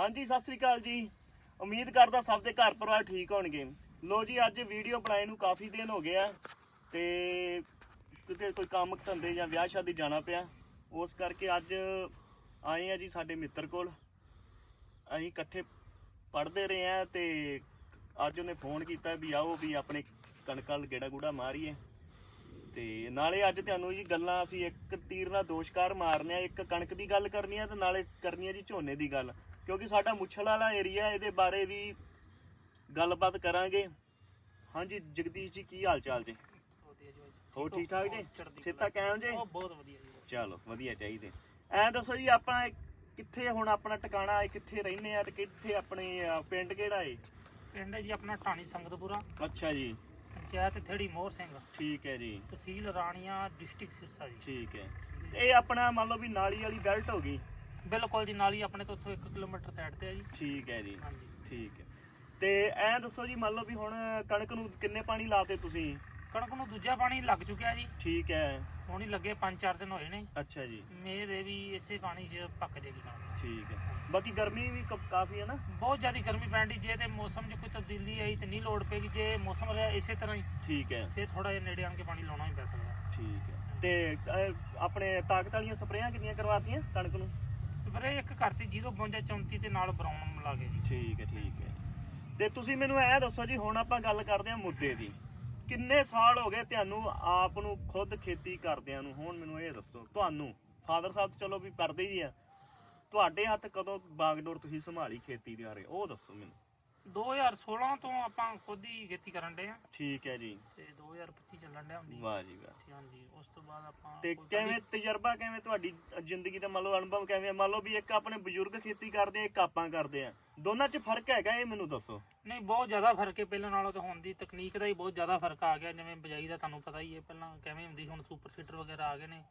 ਹਾਂਜੀ, ਸਤਿ ਸ੍ਰੀ ਅਕਾਲ ਜੀ। ਉਮੀਦ ਕਰਦਾ ਸਭ ਦੇ ਘਰ ਪਰਿਵਾਰ ਠੀਕ ਹੋਣਗੇ। ਲੋ ਜੀ, ਅੱਜ ਵੀਡੀਓ ਬਣਾਏ ਨੂੰ ਕਾਫੀ ਦਿਨ ਹੋ ਗਿਆ ਤੇ ਕਿਤੇ ਕੋਈ ਕੰਮ ਧੰਦੇ ਜਾਂ ਵਿਆਹ ਸ਼ਾਦੀ ਜਾਣਾ ਪਿਆ। ਉਸ ਕਰਕੇ ਅੱਜ ਆਏ ਆ ਜੀ ਸਾਡੇ ਮਿੱਤਰ ਕੋਲ। ਅਸੀਂ ਇਕੱਠੇ ਪੜ੍ਹਦੇ ਰਹੇ ਆ ਤੇ ਅੱਜ ਉਹਨੇ ਫੋਨ ਕੀਤਾ ਵੀ ਆਓ ਵੀ ਆਪਣੇ ਕਣਕਾਂ ਗੇੜਾ ਗੂੜਾ ਮਾਰੀਏ। ਤੇ ਨਾਲੇ ਅੱਜ ਤੁਹਾਨੂੰ ਜੀ ਗੱਲਾਂ ਅਸੀਂ ਇੱਕ ਤੀਰ ਨਾਲ ਦੋਸ਼ਕਾਰ ਮਾਰਨੇ ਆ, ਇੱਕ ਕਣਕ ਦੀ ਗੱਲ ਕਰਨੀ ਆ ਤੇ ਨਾਲੇ ਕਰਨੀ ਆ ਜੀ ਝੋਨੇ ਦੀ ਗੱਲ। ਕਿਉਂਕਿ ਸਾਡਾ ਮੁੱਛਲ ਵਾਲਾ ਏਰੀਆ ਇਹਦੇ ਬਾਰੇ ਵੀ ਗੱਲਬਾਤ ਕਰਾਂਗੇ। ਹਾਂਜੀ ਜਗਦੀਸ਼ ਜੀ ਕੀ ਹਾਲ ਚਾਲ ਜੀ? ਹੋਰ ਠੀਕ ਠਾਕ ਜੀ? ਸਿੱਤਾ ਕਾਇਮ ਜੀ? ਬਹੁਤ ਵਧੀਆ ਜੀ ਚਲੋ ਵਧੀਆ ਚਾਹੀਦੇ। ਐਂ ਦੱਸੋ ਜੀ ਆਪਾਂ ਕਿੱਥੇ ਹੁਣ ਆਪਣਾ ਟਿਕਾਣਾ ਹੈ ਕਿੱਥੇ ਰਹਿੰਦੇ ਆ ਤੇ ਕਿੱਥੇ ਆਪਣੇ ਪਿੰਡ ਕਿਹੜਾ ਏ? ਪਿੰਡ ਹੈ ਜੀ ਆਪਣਾ ਢਾਣੀ ਸੰਗਤਪੁਰਾ। ਅੱਛਾ ਜੀ। ਪੰਚਾਇਤ ਥੇੜੀ ਮੋਹਰ ਸਿੰਘ। ਠੀਕ ਹੈ ਜੀ। ਤਹਿਸੀਲ ਰਾਣੀਆਂ ਡਿਸਟ੍ਰਿਕਟ ਸਿਰਸਾ ਜੀ। ਠੀਕ ਹੈ। ਇਹ ਆਪਣਾ ਮੰਨ ਲਓ ਵੀ ਨਾਲੀ ਵਾਲੀ ਬੈਲਟ ਹੋ ਗਈ। ਬਿਲਕੁਲ ਜੀ ਨਾਲ ਹੀ ਆਪਣੇ ਤੋਂ ਉੱਥੋਂ 1 ਕਿਲੋਮੀਟਰ ਸਾਈਡ ਤੇ ਹੈ ਜੀ। ਠੀਕ ਹੈ ਜੀ ਹਾਂਜੀ। ਠੀਕ ਹੈ। ਤੇ ਐਂ ਦੱਸੋ ਜੀ ਮੰਨ ਲਓ ਵੀ ਹੁਣ ਕਣਕ ਨੂੰ ਕਿੰਨੇ ਪਾਣੀ ਲਾਤੇ ਤੁਸੀਂ? ਕਣਕ ਨੂੰ ਦੂਜਾ ਪਾਣੀ ਲੱਗ ਚੁੱਕਿਆ ਜੀ। ਠੀਕ ਹੈ। ਹੁਣ ਹੀ ਲੱਗੇ 5-4 ਦਿਨ ਹੋਏ ਨੇ। ਅੱਛਾ ਜੀ। ਮੇਰ ਵੀ ਇਸੇ ਪਾਣੀ 'ਚ ਪੱਕ ਜੇਗੀ ਕਣਕ। ਠੀਕ ਹੈ। ਬਾਕੀ ਗਰਮੀ ਵੀ ਕਾਫੀ ਹੈ ਨਾ? ਬਹੁਤ ਜ਼ਿਆਦਾ ਗਰਮੀ ਪੈਂਦੀ ਜੇ ਤੇ ਮੌਸਮ 'ਚ ਕੋਈ ਤਬਦੀਲੀ ਆਈ ਤੇ ਨਹੀਂ ਲੋੜ ਪੈਗੀ ਜੇ ਮੌਸਮ ਰਿਹਾ ਇਸੇ ਤਰ੍ਹਾਂ ਹੀ ਠੀਕ ਹੈ। ਫਿਰ ਥੋੜਾ ਜਿਹਾ ਨੇੜੇ ਆਣ ਕੇ ਪਾਣੀ ਲਾਉਣਾ ਹੀ ਪੈ ਸਕਦਾ। ਠੀਕ ਹੈ। ਤੇ ਆਪਣੇ ਤਾਕਤ ਵਾਲੀਆਂ ਸਪਰੇਆਂ ਕਿੰਨੀਆਂ ਕਰਵਾਤੀਆਂ ਕਣਕ ਨੂੰ? ਸਪਰੇ ਇੱਕ ਕਰਤੀ 052 34 ਤੇ ਨਾਲ ਬਰਾਊਨ ਮਿਲਾ ਕੇ ਜੀ। ਠੀਕ ਹੈ ਠੀਕ ਹੈ। ਤੇ ਤੁਸੀਂ ਮੈਨੂੰ ਐ ਦੱਸੋ ਜੀ, ਹੁਣ ਆਪਾਂ ਗੱਲ ਕਰਦੇ ਹਾਂ ਮੁੱਦੇ ਦੀ। ਕਿੰਨੇ ਸਾਲ ਹੋ ਗਏ ਤੁਹਾਨੂੰ ਆਪ ਨੂੰ ਖੁਦ ਖੇਤੀ ਕਰਦਿਆਂ ਨੂੰ? ਹੁਣ ਮੈਨੂੰ ਇਹ ਦੱਸੋ, ਤੁਹਾਨੂੰ। ਫਾਦਰ ਸਾਹਿਬ, ਚਲੋ ਵੀ ਕਰਦੇ ਹੀ ਆ। ਤੁਹਾਡੇ ਹੱਥ ਕਦੋਂ ਬਾਗਡੋਰ ਤੁਸੀਂ ਸੰਭਾਲੀ ਖੇਤੀ ਦੇ ਬਾਰੇ, ਉਹ ਦੱਸੋ ਮੈਨੂੰ। 2016 ਤੋਂ ਆਪਾਂ ਖੁਦ ਹੀ ਖੇਤੀ ਕਰਨ ਦੇ ਆ। ਠੀਕ ਹੈ ਜੀ। ਤੇ 2025 ਚੱਲਣ ਡਿਆ ਹੁੰਦੀ ਵਾਹ ਜੀ ਵਾਹ। ਹਾਂਜੀ ਉਸ ਤੋਂ ਬਾਅਦ ਆਪਾਂ ਤੇ ਕੋਈ ਕਿਵੇਂ ਤਜਰਬਾ ਕਿਵੇਂ ਤੁਹਾਡੀ ਜ਼ਿੰਦਗੀ ਦਾ ਮੰਨ ਲਓ ਅਨੁਭਵ ਕਿਵੇਂ ਮੰਨ ਲਓ ਵੀ ਇੱਕ ਆਪਣੇ ਬਜ਼ੁਰਗ ਖੇਤੀ ਕਰਦੇ ਆ ਇੱਕ ਆਪਾਂ ਕਰਦੇ ਆ। ਦੋਨਾਂ 'ਚ ਫ਼ਰਕ ਹੈਗਾ ਇਹ ਮੈਨੂੰ ਦੱਸੋ। ਨਹੀਂ ਬਹੁਤ ਜ਼ਿਆਦਾ ਫ਼ਰਕ ਹੈ। ਪਹਿਲਾਂ ਨਾਲੋਂ ਤੇ ਹੁਣ ਦੀ ਤਕਨੀਕ ਦਾ ਹੀ ਬਹੁਤ ਜ਼ਿਆਦਾ ਫ਼ਰਕ ਆ ਗਿਆ। ਜਿਵੇਂ ਬਜਾਈ ਦਾ ਤੁਹਾਨੂੰ ਪਤਾ ਹੀ ਹੈ ਪਹਿਲਾਂ ਕਿਵੇਂ ਹੁੰਦੀ ਹੁਣ ਸੁਪਰ ਸੀਟਰ ਵਗੈਰਾ ਆ ਗਏ ਨੇ।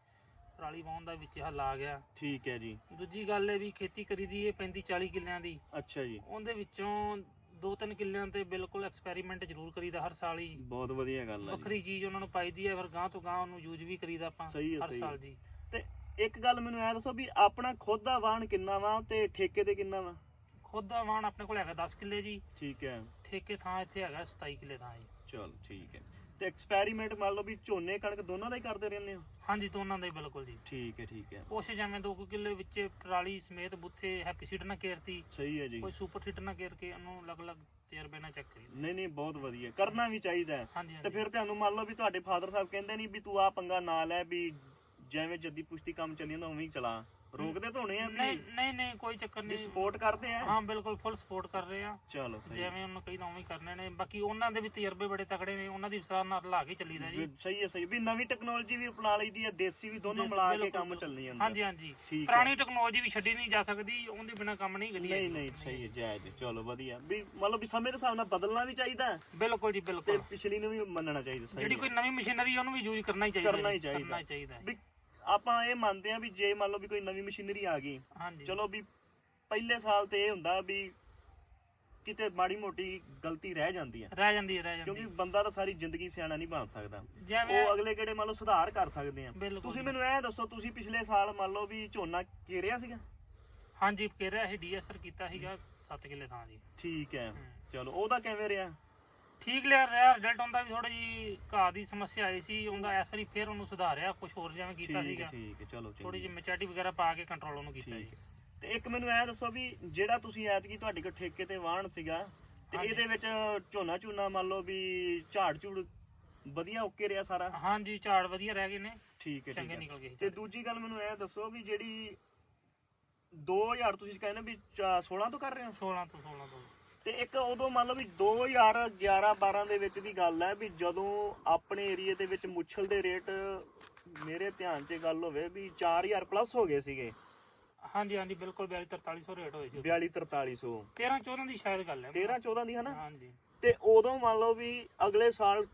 ਪਰਾਲੀ ਵਾਹੁਣ ਦਾ ਵਿੱਚ ਹੱਲ ਆ ਗਿਆ। ਠੀਕ ਹੈ ਜੀ। ਦੂਜੀ ਗੱਲ ਇਹ ਵੀ ਖੇਤੀ ਕਰੀਦੀ ਹੈ 35 40 ਕਿੱਲਿਆਂ ਦੀ। ਅੱਛਾ ਜੀ। ਉਹਦੇ ਵਿੱਚੋਂ ਦੋ ਤਿੰਨ ਕਿੱਲਿਆਂ ਤੇ ਬਿਲਕੁਲ ਐਕਸਪੈਰੀਮੈਂਟ ਜ਼ਰੂਰ ਕਰੀਦਾ ਹਰ ਸਾਲ ਹੀ। ਬਹੁਤ ਵਧੀਆ ਗੱਲ ਹੈ ਜੀ। ਵੱਖਰੀ ਚੀਜ਼ ਉਹਨਾਂ ਨੂੰ ਪਾਈਦੀ ਹੈ ਫਿਰ ਗਾਂ ਤੋਂ ਗਾਂ ਉਹਨੂੰ ਯੂਜ਼ ਵੀ ਕਰੀਦਾ ਆਪਾਂ ਸਹੀ ਹੈ, ਹਰ ਸਹੀ ਸਾਲ। ਜੀ। ਤੇ ਇੱਕ ਗੱਲ ਮੈਨੂੰ ਐ ਦੱਸੋ ਵੀ ਆਪਣਾ ਖੁਦ ਦਾ ਵਾਹਣ ਕਿੰਨਾ ਵਾ ਤੇ ਠੇਕੇ ਤੇ ਕਿੰਨਾ ਵਾ? ਖੁਦ ਦਾ ਵਾਣ ਆਪਣੇ ਕੋਲ ਹੈਗਾ 10 ਕਿੱਲੇ ਜੀ। ਠੀਕ ਹੈ। ਠੇਕੇ ਥਾਂ ਇੱਥੇ ਹੈਗਾ 27 ਕਿੱਲੇ ਥਾਂ ਜੀ। ਚਲ ਠੀਕ ਹੈ। ਤੇ ਐਕਸਪੈਰੀਮੈਂਟ ਮੰਨ ਲਓ ਵੀ ਝੋਨੇ ਕਣਕ ਦੋਨਾਂ ਦਾ ਹੀ ਕਰਦੇ ਰਹਿੰਦੇ ਹੋ? ਹਾਂਜੀ ਦੋਨਾਂ ਦਾ ਹੀ ਬਿਲਕੁਲ ਜੀ। ਠੀਕ ਹੈ ਠੀਕ ਹੈ। ਕੋਸ਼ਿਸ਼ ਜਿਵੇਂ ਦੋ ਕੁ ਕਿੱਲੇ ਵਿੱਚ ਟਰਾਲੀ ਸਮੇਤ ਬੁੱਥੇ ਹੈਪੀ ਸੀਡ ਨਾ ਕੇਰਤੀ ਸਹੀ ਹੈ ਜੀ। ਕੋਈ ਸੁਪਰ ਸੀਡ ਨਾ ਕੇਰ ਕੇ ਉਹਨੂੰ ਅਲੱਗ-ਅਲੱਗ ਤਜਰਬੇ ਨਾਲ ਚੈੱਕ ਕਰੀ ਨਹੀਂ ਨਹੀਂ ਬਹੁਤ ਵਧੀਆ। ਕਰਨਾ ਵੀ ਚਾਹੀਦਾ ਹੈ। ਹਾਂਜੀ ਤੇ ਹਾਂਜੀ ਫਿਰ ਤੁਹਾਨੂੰ ਮੰਨ ਲਓ ਵੀ ਤੁਹਾਡੇ ਫਾਦਰ ਸਾਹਿਬ ਕਹਿੰਦੇ ਨਹੀਂ ਵੀ ਤੂੰ ਆ ਪੰਗਾ ਨਾ ਲੈ ਵੀ ਜਿਵੇਂ ਜੱਦੀ ਪੁਸ਼ਤੀ ਕੰਮ ਚੱਲੀ ਜਾਂਦਾ ਉਵੇਂ ਹੀ ਚਲਾ। ਰੋਕਦੇ ਤਾਂ ਹੋਣੇ ਆ ਨਹੀਂ ਵੀ ਨਹੀਂ ਨਹੀਂ ਕੋਈ ਚੱਕਰ ਨਹੀਂ। ਸਪੋਰਟ ਕਰਦੇ ਆ। ਹਾਂ ਬਿਲਕੁਲ ਫੁੱਲ ਸਪੋਰਟ ਕਰ ਰਹੇ ਆ। ਚਲੋ ਸਹੀ। ਜਿਵੇਂ ਉਹਨੂੰ ਕਈ ਉਵੇਂ ਕਰਨੇ ਨੇ। ਬਾਕੀ ਉਹਨਾਂ ਦੇ ਵੀ ਤਜਰਬੇ ਬੜੇ ਤਕੜੇ ਨੇ। ਉਹਨਾਂ ਦੀ ਸਲਾਹ ਨਾਲ ਲਾ ਕੇ ਚੱਲੀਦਾ ਜੀ। ਸਹੀ ਹੈ ਸਹੀ ਵੀ ਨਵੀਂ ਟੈਕਨੋਲੋਜੀ ਵੀ ਅਪਣਾ ਲਈਦੀ ਹੈ। ਦੇਸੀ ਵੀ ਦੋਨੋਂ ਮਿਲਾ ਕੇ ਕੰਮ। ਚੱਲਣੀ ਜਾਂਦਾ ਹਾਂਜੀ ਹਾਂਜੀ। ਪੁਰਾਣੀ ਟੈਕਨੋਲੋਜੀ ਵੀ ਛੱਡੀ ਨਹੀਂ ਜਾ ਸਕਦੀ। ਉਹਦੇ ਬਿਨਾ ਕੰਮ ਨਹੀਂ ਗੱਡੀ ਨਹੀਂ ਨਹੀਂ ਸਹੀ ਹੈ ਜਾਇਜ਼ ਚਲੋ ਵਧੀਆ। ਵੀ ਮਤਲਬ ਵੀ ਸਮੇਂ ਦੇ ਹਿਸਾਬ ਨਾਲ ਬਦਲਣਾ ਵੀ ਚਾਹੀਦਾ ਬਿਲਕੁਲ ਜੀ ਤੇ ਬਿਲਕੁਲ ਪਿਛਲੀ ਨੂੰ ਵੀ ਮੰਨਣਾ ਚਾਹੀਦਾ ਸਹੀ ਜਿਹੜੀ। ਕੋਈ ਨਵੀਂ ਮਸ਼ੀਨਰੀ ਉਹਨੂੰ ਵੀ ਯੂਜ਼ ਕਰਨਾ ਹੀ ਚਾਹੀਦਾ ਕਰਨਾ ਹੀ ਚਾਹੀਦਾ। ਕਰਨਾ ਹੀ ਚਾਹੀਦਾ ਹੈ। ਵੀ ਆਪਾਂ ਇਹ ਮੰਨਦੇ ਆ ਵੀ ਜੇ ਮੰਨ ਲਓ ਵੀ ਕੋਈ ਨਵੀਂ ਮਸ਼ੀਨਰੀ ਆ ਗਈ ਹਾਂਜੀ। ਚਲੋ ਵੀ ਪਹਿਲੇ ਸਾਲ ਤੇ ਇਹ ਹੁੰਦਾ ਵੀ ਕਿਤੇ ਮਾੜੀ ਮੋਟੀ ਗਲਤੀ ਰਹਿ ਜਾਂਦੀ ਹੈ। ਰਹਿ ਜਾਂਦੀ ਹੈ ਰਹਿ ਜਾਂਦੀ ਕਿਉਂਕਿ। ਬੰਦਾ ਤਾਂ ਸਾਰੀ ਜ਼ਿੰਦਗੀ ਸਿਆਣਾ ਨਹੀਂ ਬਣ ਸਕਦਾ। ਉਹ ਅਗਲੇ ਕਿਹੜੇ ਮੰਨ ਲਓ ਸੁਧਾਰ ਕਰ ਸਕਦੇ ਆ। ਤੁਸੀਂ ਮੈਨੂੰ ਇਹ ਦੱਸੋ ਤੁਸੀਂ ਪਿਛਲੇ ਸਾਲ ਮੰਨ ਲਓ ਵੀ ਝੋਨਾ ਕੇਰਿਆ ਸੀਗਾ? ਹਾਂਜੀ ਕਹਿ ਇਹ ਡੀਐਸਆਰ ਕੀਤਾ ਸੀਗਾ 7 ਕਿੱਲੇ ਥਾਂ ਜੀ ਠੀਕ ਹੈ। ਚਲੋ ਉਹਦਾ ਕਿਵੇਂ ਰਿਹਾ? ਠੀਕ ਲਿਆ ਰਿਹਾ ਰਿਜ਼ਲਟ ਹੁੰਦਾ ਵੀ ਥੋੜੀ ਜੀ ਘਾਹ ਦੀ ਸਮੱਸਿਆ ਆਈ ਸੀ ਉਹਦਾ ਇਸ ਵਾਰੀ ਫਿਰ ਉਹਨੂੰ ਸੁਧਾਰਿਆ ਕੁਝ ਹੋਰ ਜਿਵੇਂ ਕੀਤਾ ਠੀਕ ਹੈ ਸੀਗਾ। ਠੀਕ ਹੈ ਚਲੋ ਥੋੜੀ ਜਿਹੀ ਮੈਚੈਟੀ ਵਗੈਰਾ ਪਾ ਕੇ ਕੰਟਰੋਲ ਉਹਨੂੰ ਕੀਤਾ ਜੀ। ਠੀਕ ਹੈ। ਤੇ ਇੱਕ ਮੈਨੂੰ ਇਹ ਦੱਸੋ ਵੀ ਜਿਹੜਾ ਤੁਸੀਂ ਐਤਕੀ ਤੁਹਾਡੇ ਕੋਲ ਠੇਕੇ ਤੇ ਵਾਹਣ ਸੀਗਾ ਤੇ ਹਾਂਜੀ। ਇਹਦੇ ਵਿੱਚ ਝੋਨਾ ਝੂਨਾ ਮੰਨ ਲਓ ਵੀ ਝਾੜ ਝੂੜ ਵਧੀਆ ਓਕੇ ਰਿਹਾ ਸਾਰਾ? ਹਾਂਜੀ ਝਾੜ ਵਧੀਆ ਰਹਿ ਗਏ ਨੇ। ਠੀਕ ਹੈ ਠੀਕ ਚੰਗੇ ਹੈ। ਨਿਕਲ ਗਏ ਤੇ ਦੂਜੀ ਗੱਲ ਮੈਨੂੰ ਇਹ ਦੱਸੋ ਵੀ ਜਿਹੜੀ 2000 ਤੁਸੀਂ ਕਹਿੰਦੇ ਵੀ ਚ- 16 ਤੋਂ ਕਰ ਰਹੇ ਹੋ? 16 ਤੋਂ 16 ਤੋਂ। ਤੇ ਇੱਕ ਉਦੋਂ ਮੰਨ ਲਓ ਵੀ 2011 12 ਦੇ ਵਿੱਚ ਦੀ ਗੱਲ ਹੈ ਵੀ ਜਦੋਂ ਆਪਣੇ ਏਰੀਏ ਦੇ ਵਿੱਚ ਮੁੱਛਲ ਦੇ ਰੇਟ ਮੇਰੇ ਧਿਆਨ 'ਚ ਗੱਲ ਹੋਵੇ ਵੀ 4000 ਪਲੱਸ ਹੋ ਗਏ ਸੀਗੇ। ਹਾਂਜੀ ਹਾਂਜੀ ਬਿਲਕੁਲ 42 4300 ਰੇਟ ਹੋਏ ਸੀ 42 4300 13 14 ਦੀ ਸ਼ਾਇਦ ਗੱਲ ਹੈ। 13 14 ਦੀ ਹਨਾ ਹਾਂਜੀ। ਤੇ ਉਦੋਂ ਮੰਨ ਲਓ ਵੀ ਅਗਲੇ ਸਾਲ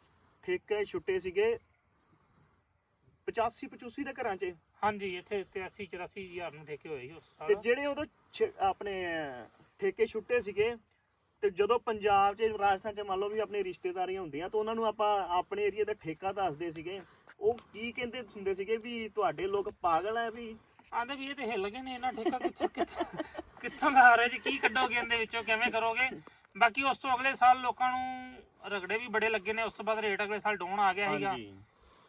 ਠੇਕੇ ਛੁੱਟੇ ਸੀਗੇ 85 85 ਦੇ ਘਰਾਂ 'ਚ। ਹਾਂਜੀ ਇੱਥੇ 83 84 ਹਜ਼ਾਰ ਨੂੰ ਠੇਕੇ ਹੋਏ ਸੀ ਉਸ ਤੇ ਜਿਹੜੇ ਉਦੋਂ ਛ- ਆਪਣੇ ਠੇਕੇ ਛੁੱਟੇ ਸੀਗੇ ਤੇ ਜਦੋਂ ਪੰਜਾਬ 'ਚ ਰਾਜਸਥਾਨ 'ਚ ਮੰਨ ਲਓ ਵੀ ਆਪਣੀ ਰਿਸ਼ਤੇਦਾਰੀਆਂ ਹੁੰਦੀਆਂ ਤਾਂ ਉਹਨਾਂ ਨੂੰ ਆਪਾਂ ਆਪਣੇ ਏਰੀਆ ਦਾ ਠੇਕਾ ਦੱਸਦੇ ਸੀਗੇ। ਉਹ ਕੀ ਕਹਿੰਦੇ ਹੁੰਦੇ ਸੀਗੇ ਵੀ ਤੁਹਾਡੇ ਲੋਕ ਪਾਗਲ ਹੈ ਵੀ? ਆਂਦੇ ਵੀ ਇਹ ਤੇ ਹਿੱਲ ਗਏ ਨੇ ਇਹਨਾਂ ਠੇਕਾ ਕਿੱਥੇ ਕਿੱਥੇ ਕਿੱਥੋਂ ਲਾ ਰਹੇ ਜੀ ਕੀ ਕੱਢੋਗੇ ਇਹਦੇ ਵਿੱਚੋਂ ਕਿਵੇਂ ਕਰੋਗੇ? ਬਾਕੀ ਉਸ ਤੋਂ ਅਗਲੇ ਸਾਲ ਲੋਕਾਂ ਨੂੰ ਰਗੜੇ ਵੀ ਬੜੇ ਲੱਗੇ ਨੇ ਉਸ ਤੋਂ ਬਾਅਦ ਰੇਟ ਅਗਲੇ ਸਾਲ ਡਾਊਨ ਆ ਗਿਆ ਸੀਗਾ। ਹਾਂਜੀ।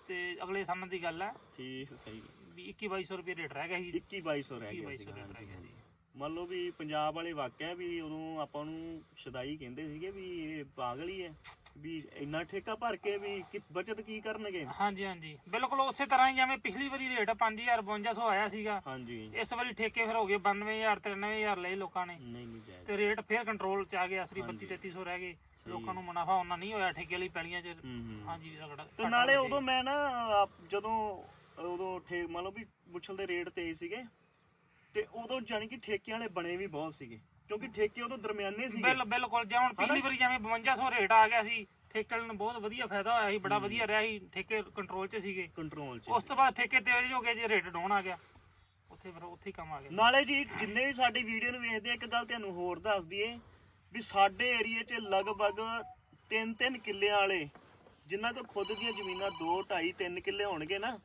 ਤੇ ਅਗਲੇ ਸਾਲ ਦੀ ਗੱਲ ਹੈ ਠੀਕ ਸਹੀ। ਵੀ 21 2200 ਰੁਪਏ ਰੇਟ ਰਹਿ ਗਿਆ ਸੀ। 21 2200 ਰਹਿ 21 ਗਿਆ 2200 ਸੀਗਾ ਰੇਟ ਰਹਿ ਹਾਂਜੀ ਗਿਆ ਜੀ ਮੰਨ ਲਓ ਵੀ ਪੰਜਾਬ ਵਾਲੇ ਵਾਕਿਆ ਵੀ ਉਦੋਂ ਆਪਾਂ ਨੂੰ ਸ਼ਦਾਈ ਕਹਿੰਦੇ ਸੀਗੇ ਵੀ ਇਹ ਪਾਗਲ ਹੀ ਹੈ ਵੀ ਇੰਨਾ ਠੇਕਾ ਭਰ ਕੇ ਵੀ ਕਿ ਬਚਤ ਕੀ ਕਰਨਗੇ? ਹਾਂਜੀ ਹਾਂਜੀ। ਬਿਲਕੁਲ ਉਸੇ ਤਰ੍ਹਾਂ ਹੀ ਜਿਵੇਂ ਪਿਛਲੀ ਵਾਰੀ ਰੇਟ 5000 5200 ਆਇਆ ਸੀਗਾ। ਹਾਂਜੀ। ਇਸ ਵਾਰੀ ਠੇਕੇ ਫਿਰ ਹੋ ਗਏ 92000 93000 ਲਏ ਲੋਕਾਂ ਨੇ। ਨਹੀਂ ਨਹੀਂ ਜਾਇਜ਼। ਤੇ ਰੇਟ ਫਿਰ ਕੰਟਰੋਲ ਚ ਆ ਗਿਆ ਅਸਲੀ ਹਾਂਜੀ। 32 3300 ਰਹਿ ਗਏ। ਲੋਕਾਂ। ਨੂੰ ਮੁਨਾਫਾ ਉਹਨਾਂ ਨਹੀਂ ਹੋਇਆ ਠੇਕੇ ਲਈ ਪੈਲੀਆਂ ਚ। ਹਾਂਜੀ ਤੇ ਨਾਲੇ। ਉਦੋਂ ਮੈਂ ਨਾ ਜਦੋਂ ਉਦੋਂ ਠੇ ਮੰਨ ਲਓ ਵੀ ਮੁੱਛਲ ਦੇ ਰੇਟ ਤੇਜ਼ ਸੀਗੇ ਤੇ ਉਦੋਂ ਜਾਨੀ ਕਿ ਠੇਕਿਆਂ ਵਾਲੇ ਬਣੇ ਵੀ ਬਹੁਤ ਸੀਗੇ ਕਿਉਂਕਿ ਠੇਕੇ ਉਦੋਂ ਦਰਮਿਆਨੇ ਸੀਗੇ। ਬਿਲ ਬਿਲਕੁਲ ਜੇ ਹੁਣ ਪਿਛਲੀ ਵਾਰੀ ਜਿਵੇਂ 5200 ਰੇਟ ਆ ਗਿਆ ਸੀ ਠੇਕੇ ਨੂੰ ਬਹੁਤ ਵਧੀਆ ਫਾਇਦਾ ਹੋਇਆ ਸੀ ਬੜਾ ਵਧੀਆ ਰਿਹਾ ਸੀ ਠੇਕੇ ਕੰਟਰੋਲ 'ਚ ਸੀਗੇ। ਕੰਟਰੋਲ 'ਚ। ਉਸ ਤੋਂ ਬਾਅਦ ਠੇਕੇ ਤੇਜ਼ ਹੋ ਗਏ ਜੇ ਰੇਟ ਡਾਊਨ ਆ ਗਿਆ ਉੱਥੇ ਫਿਰ ਉੱਥੇ ਕੰਮ ਆ ਗਿਆ। ਨਾਲੇ ਜੀ ਜਿੰਨੇ ਵੀ ਸਾਡੀ ਵੀਡੀਓ ਨੂੰ ਵੇਖਦੇ ਆ ਇੱਕ ਗੱਲ ਤੁਹਾਨੂੰ ਹੋਰ ਦੱਸ ਦਈਏ ਵੀ ਸਾਡੇ ਏਰੀਏ 'ਚ ਲਗਭਗ 3-3 ਕਿੱਲਿਆਂ ਵਾਲੇ ਜਿਨ੍ਹਾਂ ਕੋਲ ਖੁਦ ਦੀਆਂ ਜ਼ਮੀਨਾਂ 2 2.5 3 ਕਿੱਲੇ ਹੋਣਗੇ ਨਾ